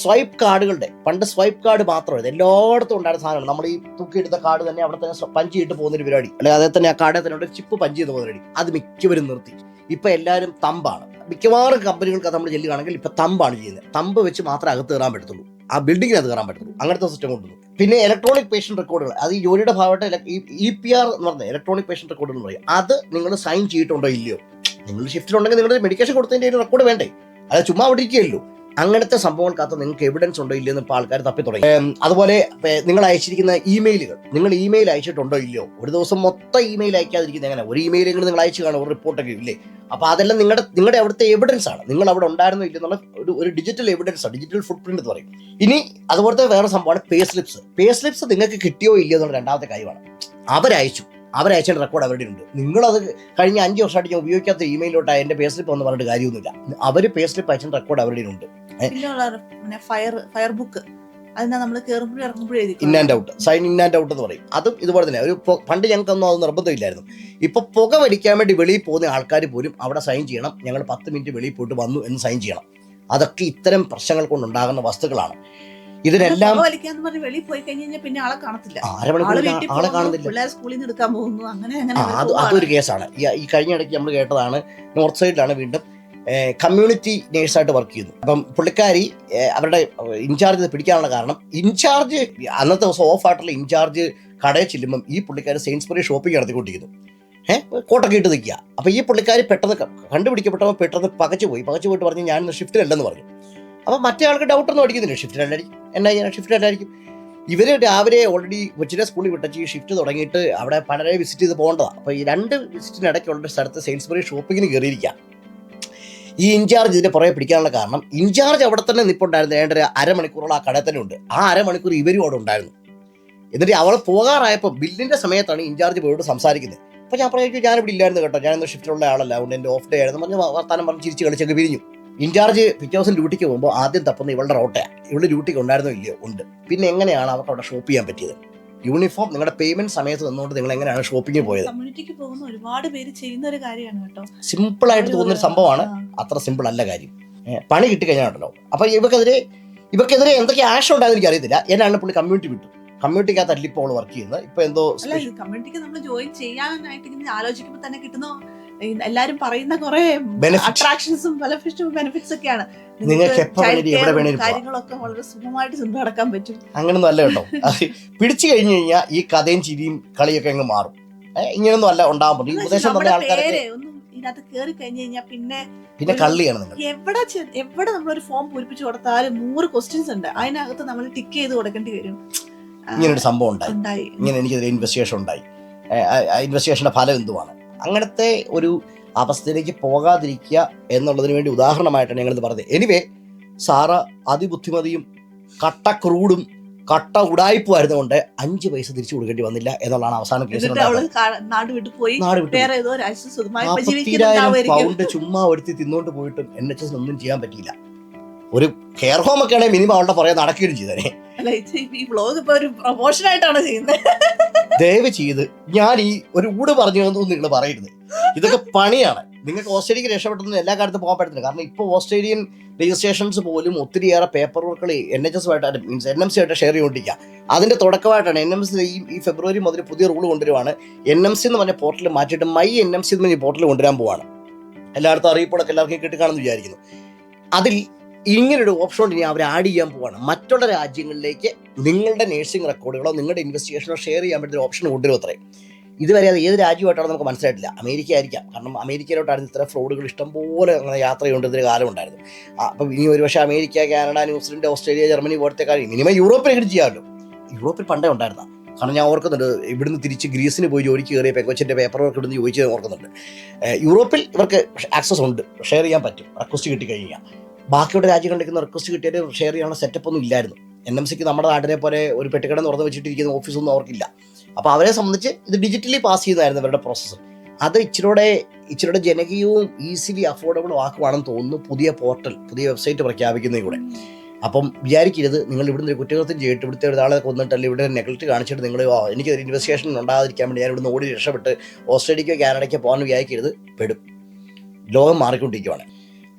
സ്വൈപ്പ് കാർഡുകളുടെ പണ്ട് സ്വൈപ്പ് കാർഡ് മാത്രമായിരുന്നു എല്ലായിടത്തും ഉണ്ടായിരുന്ന സാധനമാണ് നമ്മൾ ഈ തൂക്കിയെടുത്ത കാർഡ് തന്നെ അവിടെ തന്നെ പഞ്ച് ചെയ്തിട്ട് പോകുന്ന ഒരു പരിപാടി. അല്ലെങ്കിൽ അതേ തന്നെ ആ കാർഡിൽ തന്നെ ഒരു ചിപ്പ് പഞ്ച് ചെയ്ത് പോകുന്ന പരിപാടി. അത് മിക്കവരും നിർത്തി. ഇപ്പൊ എല്ലാവരും തമ്പാണ്. മിക്കവാറും കമ്പനികൾക്ക് നമ്മൾ ചെല്ലുകയാണെങ്കിൽ ഇപ്പം തമ്പാണ് ചെയ്യുന്നത്. തമ്പ് വെച്ച് മാത്രമേ അകത്ത് കയറാൻ പറ്റത്തുള്ളൂ. ആ ബിൽഡിങ്ങിനകത്ത് കയറാൻ പറ്റത്തുള്ളൂ. അങ്ങനത്തെ സിസ്റ്റം കൊണ്ടുവന്നു പിന്നെ ഇലക്ട്രോണിക് പേഷ്യന്റ് റെക്കോർഡുകൾ അത് ഈ ജോലിയുടെ ഭാഗമായിട്ട് ഇ പി ആർ എന്ന് പറഞ്ഞ ഇലക്ട്രോണിക് പേഷ്യന്റ് റെക്കോർഡുകൾ എന്ന് പറയും. അത് നിങ്ങൾ സൈൻ ചെയ്തിട്ടുണ്ടോ ഇല്ലയോ? നിങ്ങൾ ഷിഫ്റ്റിലുണ്ടെങ്കിൽ നിങ്ങളുടെ മെഡിക്കേഷൻ ഒരു റെക്കോർഡ് വേണ്ടേ? അത് ചുമ്മാ അവിടെ ഇരിക്കുകയല്ലോ അങ്ങനത്തെ സംഭവങ്ങൾക്കകത്ത് നിങ്ങൾക്ക് എവിഡൻസ് ഉണ്ടോ ഇല്ലയോ ഇപ്പോൾ ആൾക്കാർ തപ്പി തുടങ്ങി. അതുപോലെ നിങ്ങൾ അയച്ചിരിക്കുന്ന ഇമെയിലുകൾ നിങ്ങൾ ഇമെയിൽ അയച്ചിട്ടുണ്ടോ ഇല്ലയോ? ഒരു ദിവസം മൊത്തം ഇമെയിൽ അയക്കാതിരിക്കുന്നത് എങ്ങനെ? ഒരു ഇമെയിൽ ഇമെയിലെങ്കിലും നിങ്ങൾ അയച്ചു കാണും ഒരു റിപ്പോർട്ടൊക്കെ ഇല്ലേ? അപ്പോൾ അതെല്ലാം നിങ്ങളുടെ നിങ്ങളുടെ അവിടുത്തെ എവിഡൻസ് ആണ്. നിങ്ങൾ അവിടെ ഉണ്ടായിരുന്നോ ഇല്ലെന്നുള്ള ഒരു ഒരു ഡിജിറ്റൽ എവിഡൻസ് ആണ് ഡിജിറ്റൽ ഫുട് പ്രിന്റ് എന്ന് പറയും. ഇനി അതുപോലത്തെ വേറെ സംഭവമാണ് പേ സ്ലിപ്സ് പേ സ്ലിപ്സ് നിങ്ങൾക്ക് കിട്ടിയോ ഇല്ലയോ എന്നുള്ള രണ്ടാമത്തെ കാര്യമാണ്. അവരയച്ചു. അവരയച്ചതിന്റെ റെക്കോർഡ് അവരുടെ ഉണ്ട്. നിങ്ങളത് കഴിഞ്ഞ അഞ്ച് വർഷമായിട്ട് ഞാൻ ഉപയോഗിക്കാത്ത ഇമെയിലോട്ട് എന്റെ പേ സ്ലിപ്പ് എന്ന് പറഞ്ഞിട്ട് കാര്യമൊന്നുമില്ല. അവർ പേ സ്ലിപ്പ് അയച്ച റെക്കോർഡ് അവരുടെ ഉണ്ട്. Fire fire book in and out sign in and out എന്ന് പറയും. അതും ഇതുപോലെ തന്നെ. ഒരു പണ്ട് ഞങ്ങൾക്കൊന്നും അത് നിർബന്ധമില്ലായിരുന്നു. ഇപ്പൊ പുക വലിക്കാൻ വേണ്ടി വെളിയിൽ പോകുന്ന ആൾക്കാർ പോലും അവിടെ സൈൻ ചെയ്യണം. ഞങ്ങൾ പത്ത് മിനിറ്റ് വെളിയിൽ പോയിട്ട് വന്നു എന്ന് സൈൻ ചെയ്യണം. അതൊക്കെ ഇത്തരം പ്രശ്നങ്ങൾ കൊണ്ടുണ്ടാകുന്ന വസ്തുക്കളാണ്. ഇതിനെല്ലാം പുക വലിക്കാന്ന് പറഞ്ഞ് വെളിയിൽ പോയി കഴിഞ്ഞ് കഴിഞ്ഞാൽ പിന്നെ ആളെ കാണത്തില്ല. ആൾ കാണുന്നില്ല പിള്ളേർ സ്കൂളിൽ നിന്ന് എടുക്കാൻ പോകുന്നു അങ്ങനെ അങ്ങനെ. അതൊരു കേസാണ്. ഈ കഴിഞ്ഞ ഇടയ്ക്ക് നമ്മൾ കേട്ടതാണ് നോർത്ത് സൈഡിലാണ് വീണ്ടും കമ്മ്യൂണിറ്റി നേഴ്സായിട്ട് വർക്ക് ചെയ്യുന്നു. അപ്പം പുള്ളിക്കാരി അവരുടെ ഇൻചാർജ് പിടിക്കാനുള്ള കാരണം ഇൻചാർജ് അന്നത്തെ ദിവസം ഓഫ് ആയിട്ടുള്ള ഇൻചാർജ് കടയിൽ ചെല്ലുമ്പം ഈ പുള്ളിക്കാരി സെയിൻസ്ബറി ഷോപ്പിംഗ് നടത്തിക്കൊണ്ടിരിക്കുന്നു. ഏഹ് കോട്ടൊക്കെ ഇട്ട് നിൽക്കുക. അപ്പം ഈ പുള്ളിക്കാരി പെട്ടെന്ന് കണ്ടുപിടിക്കപ്പെട്ടപ്പോൾ പെട്ടെന്ന് പകച്ചു പോയി പകച്ചു പോയിട്ട് പറഞ്ഞ് ഞാൻ ഷിഫ്റ്റിലല്ലെന്ന് പറഞ്ഞു. അപ്പം മറ്റേ ആൾക്ക് ഡൗട്ടൊന്നും അടിക്കുന്നില്ല ഷിഫ്റ്റ് അല്ലായിരിക്കും എന്നാ ചെയ്യാൻ ഷിഫ്റ്റിലല്ലായിരിക്കും ഇവർ രാവിലെ ഓൾറെഡി കൊച്ചിനെ സ്കൂളിൽ വിട്ടച്ച് ഈ ഷിഫ്റ്റ് തുടങ്ങിയിട്ട് അവിടെ പലരെ വിസിറ്റ് ചെയ്ത് പോകേണ്ടതാണ് അപ്പോൾ ഈ രണ്ട് വിസിറ്റിനിടയ്ക്കുള്ള സ്ഥലത്ത് സെയിൽസ്ബറി ഷോപ്പിങ്ങിന് കയറിയിരിക്കുക ഈ ഇൻചാർജ് ഇതിന്റെ പുറകെ പിടിക്കാനുള്ള കാരണം ഇൻചാർജ് അവിടെ തന്നെ നിപ്പുണ്ടായിരുന്നു. ഏണ്ട ഒരു അരമണിക്കൂറോളം ആ കടയിൽ തന്നെ ഉണ്ട്. ആ അരമണിക്കൂർ ഇവരും അവിടെ ഉണ്ടായിരുന്നു. എന്നിട്ട് അവൾ പോകാറായപ്പോൾ ബില്ലിന്റെ സമയത്താണ് ഇൻചാർജ് പോയിട്ട് സംസാരിക്കുന്നത്. അപ്പോൾ ഞാൻ പറഞ്ഞു ഞാൻ ഇവിടെ ഇല്ലായിരുന്നു കേട്ടോ. ഞാൻ ഷിഫ്റ്റിലുള്ള ആളല്ല. അതുകൊണ്ട് എന്റെ ഓഫ് ഡേ ആയിരുന്നു. പറഞ്ഞ് വർത്താനം പറഞ്ഞ് ചിരിച്ച് കളിച്ചൊക്കെ പിരിഞ്ഞു. ഇൻചാർജ് പിറ്റേ ദിവസം ഡ്യൂട്ടിക്ക് പോകുമ്പോൾ ആദ്യം തപ്പുന്ന ഇവളുടെ റോട്ടയാണ് ഇവളുടെ ഡ്യൂട്ടിക്ക് ഉണ്ടായിരുന്നോ ഇല്ലയോ? ഉണ്ട്. പിന്നെ എങ്ങനെയാണ് അവർക്ക് അവിടെ ഷോപ്പ് ചെയ്യാൻ പറ്റിയത്? യൂണിഫോം നിങ്ങളുടെ പേയ്മെന്റ് സമയത്ത് നിന്നുകൊണ്ട് നിങ്ങൾ എങ്ങനെയാണ് ഷോപ്പിംഗ് പോയത്? കമ്മ്യൂണിറ്റിക്ക് പോകുന്ന ഒരുപാട് പേര് ചെയ്യുന്ന ഒരു കാര്യമാണ് കേട്ടോ. സിമ്പിൾ ആയിട്ട് തോന്നുന്ന ഒരു സംഭവമാണ്. അത്ര സിമ്പിൾ അല്ല കാര്യം. പണി കിട്ടി കഴിഞ്ഞാണല്ലോ അപ്പൊ ഇവക്കെതിരെ ഇവക്കെതിരെ എന്തൊക്കെ ആക്ഷൻ ഉണ്ടായെന്ന് എനിക്ക് അറിയത്തില്ല എന്നാണ് പുള്ളി കമ്മ്യൂണിറ്റി വിട്ടു കമ്മ്യൂണിറ്റിക്കകത്ത് അല്ല ഇപ്പോൾ വർക്ക് ചെയ്യുന്നത്. ഇപ്പൊ എന്തോ കമ്മ്യൂണിറ്റിക്ക് നമ്മൾ ജോയിൻ ചെയ്യാനായിട്ട് ഇങ്ങനെ ആലോചിക്കുമ്പോൾ തന്നെ കിട്ടുന്ന എല്ലാരും പറയുന്ന കുറെ. അട്രാക്ഷൻസും ബെനിഫിറ്റ്സും ബെനിഫിറ്റ്സ് ഒക്കെയാണ്. നിങ്ങൾക്ക്. കാര്യങ്ങളൊക്കെ വളരെ സുഖമായിട്ട് ചെന്ന് നടക്കാൻ പറ്റും. അങ്ങനൊന്നും അല്ല കേട്ടോ. പിടിച്ചു കഴിഞ്ഞു കഴിഞ്ഞാൽ ഈ കഥയും ചിരിയും കളിയൊക്കെ അങ്ങ് മാറും. ഇങ്ങനൊന്നും അല്ല ഉണ്ടാകാൻ പറ്റും. ഈ ഉപദേശം തന്നെ ഒന്നും ഇതിനകത്ത് കയറി കഴിഞ്ഞു കഴിഞ്ഞാൽ പിന്നെ പിന്നെ കള്ളിയാണ് നിങ്ങൾ എവിടെ എവിടെ നമ്മളൊരു ഫോം പൂരിപ്പിച്ചു കൊടുത്താലും നൂറ് ക്വസ്റ്റ്യൻസ് ഉണ്ട്. അതിനകത്ത് നമ്മൾ ടിക്ക് ചെയ്ത് കൊടുക്കേണ്ടി വരും. ഇങ്ങനൊരു സംഭവം ഉണ്ടായി. ഇങ്ങനെ എനിക്കെതിരെ ഇൻവെസ്റ്റിഗേഷൻ ഉണ്ടായി. ഇൻവെസ്റ്റിഗേഷന്റെ ഫലം എന്തുവാണ്? അങ്ങനത്തെ ഒരു അവസ്ഥയിലേക്ക് പോകാതിരിക്കുക എന്നുള്ളതിന് വേണ്ടി ഉദാഹരണമായിട്ടാണ് ഞങ്ങളിത് പറഞ്ഞത്. എനിവേ സാറ അതിബുദ്ധിമതിയും കട്ട ക്രൂഡും കട്ട ഉടായ്പുമായിരുന്നുകൊണ്ട് അഞ്ച് പൈസ തിരിച്ചു കൊടുക്കേണ്ടി വന്നില്ല എന്നുള്ളതാണ് അവസാനം ജീവിക്കുന്നുണ്ടാവുമായിരിക്കും പൗണ്ട് ചുമ്മാ ഒരുത്തി തിന്നുകൊണ്ട് പോയിട്ടും എൻ എച്ച് എസ് ഒന്നും ചെയ്യാൻ പറ്റിയില്ല. ഒരു കെയർ ഹോം ഒക്കെ ആണെങ്കിൽ മിനിമം അവളുടെ പുറകെ നടക്കുകയും ചെയ്തേ ഒരു പ്രൊമോഷൻ ആയിട്ടാണ് ചെയ്യുന്നത് ദയവ് ചെയ്ത് ഞാൻ ഈ ഒരു ഊട് പറഞ്ഞു തന്നു നിങ്ങൾ പറയരുത്. ഇതൊക്കെ പണിയാണ്. നിങ്ങൾക്ക് ഓസ്ട്രേലിയക്ക് രക്ഷപ്പെട്ടതെന്ന് എല്ലാ കാലത്തും പോകാൻ പറ്റത്തില്ല. കാരണം ഇപ്പോൾ ഓസ്ട്രേലിയൻ രജിസ്ട്രേഷൻസ് പോലും ഒത്തിരിയേറെ പേപ്പർ വർക്കുകൾ എൻ എച്ച് എസ് ആയിട്ട് മീൻസ് എൻ എം സി ആയിട്ട് ഷെയർ ചെയ്തുകൊണ്ടിരിക്കുക. അതിന്റെ തുടക്കമായിട്ടാണ് എൻ എം സി ഈ ഫെബ്രുവരി മുതൽ പുതിയ റൂൾ കൊണ്ടുവരുവാണ്. എൻ എം സി എന്ന് പറഞ്ഞ പോർട്ടൽ മാറ്റിയിട്ട് മൈ എൻ എം സി എന്ന് പറഞ്ഞ പോർട്ടൽ കൊണ്ടുവരാൻ പോവാണ്. എല്ലായിടത്തും അറിയിപ്പോഴൊക്കെ എല്ലാവർക്കും കിട്ടിക്കാണെന്ന് വിചാരിക്കുന്നു. അതിൽ ഇങ്ങനൊരു ഓപ്ഷൻ ഇനി അവർ ആഡ് ചെയ്യാൻ പോവാണ്. മറ്റുള്ള രാജ്യങ്ങളിലേക്ക് നിങ്ങളുടെ നേഴ്സിംഗ് റെക്കോർഡുകളോ നിങ്ങളുടെ ഇൻവെസ്റ്റിഗേഷനോ ഷെയർ ചെയ്യാൻ പറ്റുന്ന ഓപ്ഷൻ കൊണ്ടുവരും അത്രേ. ഇതുവരെ അത് ഏത് രാജ്യമായിട്ടാണ് നമുക്ക് മനസ്സിലായിട്ടില്ല. അമേരിക്ക ആയിരിക്കാം കാരണം അമേരിക്കയിലോട്ടായിരുന്നു ഇത്ര ഫ്രോഡുകൾ ഇഷ്ടംപോലെ അങ്ങനെ യാത്ര ചെയ്തുകൊണ്ടിരുന്ന കാലം ഉണ്ടായിരുന്നു. ആ, അപ്പം ഇനി ഒരുപക്ഷെ America Canada New Zealand Australia Germany പോലത്തെ കാര്യം മിനിമം യൂറോപ്പിൽ ചെയ്യാമല്ലോ. യൂറോപ്പിൽ പണ്ടേ ഉണ്ടായിരുന്ന കാരണം ഞാൻ ഓർക്കുന്നുണ്ട് ഇവിടുന്ന് തിരിച്ച് ഗ്രീസിന് പോയി ജോലിക്ക് കയറിയ കൊച്ചിന്റെ പേപ്പർ വർക്ക് ഇവിടുന്ന് ചോദിച്ചത് ഓർക്കുന്നുണ്ട്. യൂറോപ്പിൽ ഇവർക്ക് ആക്സസ് ഉണ്ട്. ഷെയർ ചെയ്യാൻ പറ്റും. റിക്വസ്റ്റ് കിട്ടിക്കഴിഞ്ഞാൽ ബാക്കിയുള്ള രാജ്യങ്ങളിലേക്ക് റിക്വസ്റ്റ് കിട്ടിയാൽ ഷെയർ ചെയ്യാനുള്ള സെറ്റപ്പ് ഒന്നും ഇല്ലായിരുന്നു. എൻ എം സിക്ക് നമ്മുടെ നാട്ടിനെ പോലെ ഒരു പെട്ടിക്കട തുറന്ന് വെച്ചിട്ടിരിക്കുന്ന ഓഫീസൊന്നും അവർക്കില്ല. അപ്പോൾ അവരെ സംബന്ധിച്ച് ഇത് ഡിജിറ്റലി പാസ് ചെയ്യുന്നതായിരുന്നു അവരുടെ പ്രോസസ്സ് അത് ഇച്ചിരൂടെ ഇച്ചിരൂടെ ജനകീയവും ഈസിലി അഫോർഡബിളും ആക്കുവാണെന്ന് തോന്നുന്നു പുതിയ പോർട്ടൽ പുതിയ വെബ്സൈറ്റ് പ്രഖ്യാപിക്കുന്നതിലൂടെ അപ്പം വിചാരിക്കരുത് നിങ്ങൾ ഇവിടുന്ന് ഒരു കുറ്റകൃത്യം ചെയ്തിട്ട് ഇവിടുത്തെ ഒരാളെ കൊന്നിട്ട് അല്ലെങ്കിൽ ഇവിടെ നെഗ്ലക്റ്റ് കാണിച്ചിട്ട് നിങ്ങൾ "ആ, എനിക്ക് ഒരു ഇൻവെസ്റ്റിഗേഷൻ ഉണ്ടാകാതിരിക്കാൻ വേണ്ടി ഞാൻ ഇവിടുന്ന് ഓടി രക്ഷപ്പെട്ട് ഓസ്ട്രേലിയക്കോ കാനഡയ്ക്കോ പോകാൻ വിചാരിക്കരുത്. പെടും. ലോകം മാറിക്കൊണ്ടിരിക്കുകയാണ്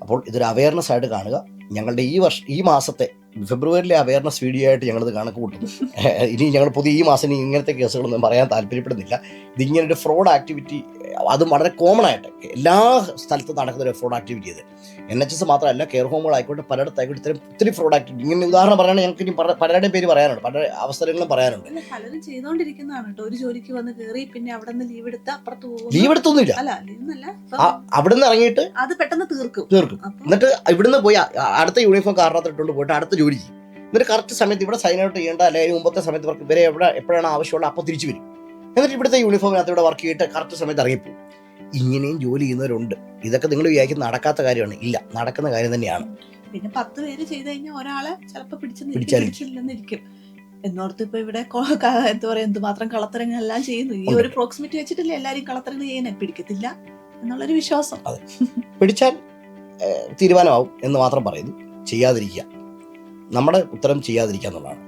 അപ്പോൾ ഇതൊരു അവയർനെസ് ആയിട്ട് കാണുക. ഞങ്ങളുടെ ഈ വർഷം ഈ മാസത്തെ ഫെബ്രുവരിയിലെ അവയർനെസ് വീഡിയോ ആയിട്ട് ഞങ്ങളിത് കണക്ക് കൂട്ടുന്നു. ഇനി ഞങ്ങൾ പുതിയ ഈ മാസം ഇനി ഇങ്ങനത്തെ കേസുകളൊന്നും പറയാൻ താല്പര്യപ്പെടുന്നില്ല. ഇതിങ്ങനെ ഒരു ഫ്രോഡ് ആക്ടിവിറ്റി അതും വളരെ കോമൺ ആയിട്ട് എല്ലാ സ്ഥലത്തും നടക്കുന്ന ഒരു ഫ്രോഡ് ആക്ടിവിറ്റി ഇത്. എൻ എച്ച് എസ് മാത്രമല്ല കെയർ ഹോമുകളായിക്കോട്ടെ പലയിടത്തായിക്കോട്ടെ ഇത്തരം ഒത്തിരി ഫ്രോഡ് ആക്ടിവിറ്റി ഇങ്ങനെ ഉദാഹരണം പറയുകയാണെങ്കിൽ ഞങ്ങൾക്ക് ഇനി പല- പലരുടെയും പേര് പറയാനുണ്ട്. പല അവസരങ്ങളും പറയാനുണ്ട്. പലരും കേട്ടോ. ഒരു ജോലിക്ക് വന്ന് പിന്നെ അവിടെ നിന്ന് ലീവ് എടുത്ത് അപ്പുറത്ത് പോകും ലീവ് എടുത്തൊന്നുമില്ല. ആ, അവിടുന്ന് ഇറങ്ങിയിട്ട് അത് പെട്ടെന്ന് തീർക്കും. തീർക്കും. എന്നിട്ട് ഇവിടുന്ന് പോയി അടുത്ത യൂണിഫോം കാറിനകത്ത് ഇട്ടുകൊണ്ട് പോയിട്ട് അടുത്ത ജോലി ചെയ്യും. എന്നിട്ട് കറക്റ്റ് സമയത്ത് ഇവിടെ സൈൻ ഔട്ട് ചെയ്യേണ്ട അല്ലെങ്കിൽ മുമ്പത്തെ സമയത്ത് ഇവർക്ക് ഇവരെ എവിടെ എപ്പോഴാണ് ആവശ്യമുള്ള അപ്പോൾ തിരിച്ചു വരും. എന്നിട്ട് ഇവിടുത്തെ യൂണിഫോമിനകത്ത് ഇവിടെ വർക്ക് ചെയ്തിട്ട് കറക്റ്റ് സമയത്ത് ഇറങ്ങിപ്പോകും ഇങ്ങനെയും ജോലി ചെയ്യുന്നവരുണ്ട്. ഇതൊക്കെ നിങ്ങൾ വിചാരിക്കുന്ന നടക്കാത്ത കാര്യമാണ്. ഇല്ല നടക്കുന്ന കാര്യം തന്നെയാണ്. പിന്നെ പത്ത് പേര് ചെയ്ത് കഴിഞ്ഞാൽ ഒരാളെ ചിലപ്പോൾ പിടിച്ചു പിടിച്ചാലും. പിടിച്ചില്ലെന്നിരിക്കും. എന്നോർത്ത് ഇപ്പൊ ഇവിടെ എന്താ പറയാ എന്തുമാത്രം കളത്തരങ്ങൾ എല്ലാം ചെയ്യുന്നു. ഈ ഒരു പ്രോക്സിമിറ്റി വെച്ചിട്ടില്ല എല്ലാരും കളത്തരങ്ങൾ ചെയ്യുന്നേ? പിടിക്കത്തില്ല എന്നുള്ളൊരു വിശ്വാസം. പിടിച്ചാൽ തീരുമാനമാവും എന്ന് മാത്രം പറയുന്നു. ചെയ്യാതിരിക്കുക. നമ്മുടെ ഉത്തരം ചെയ്യാതിരിക്കുക എന്നുള്ളതാണ്.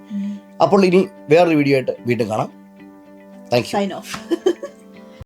അപ്പോൾ ഇനി വേറൊരു വീഡിയോ ആയിട്ട് വീണ്ടും കാണാം. Thank you sign of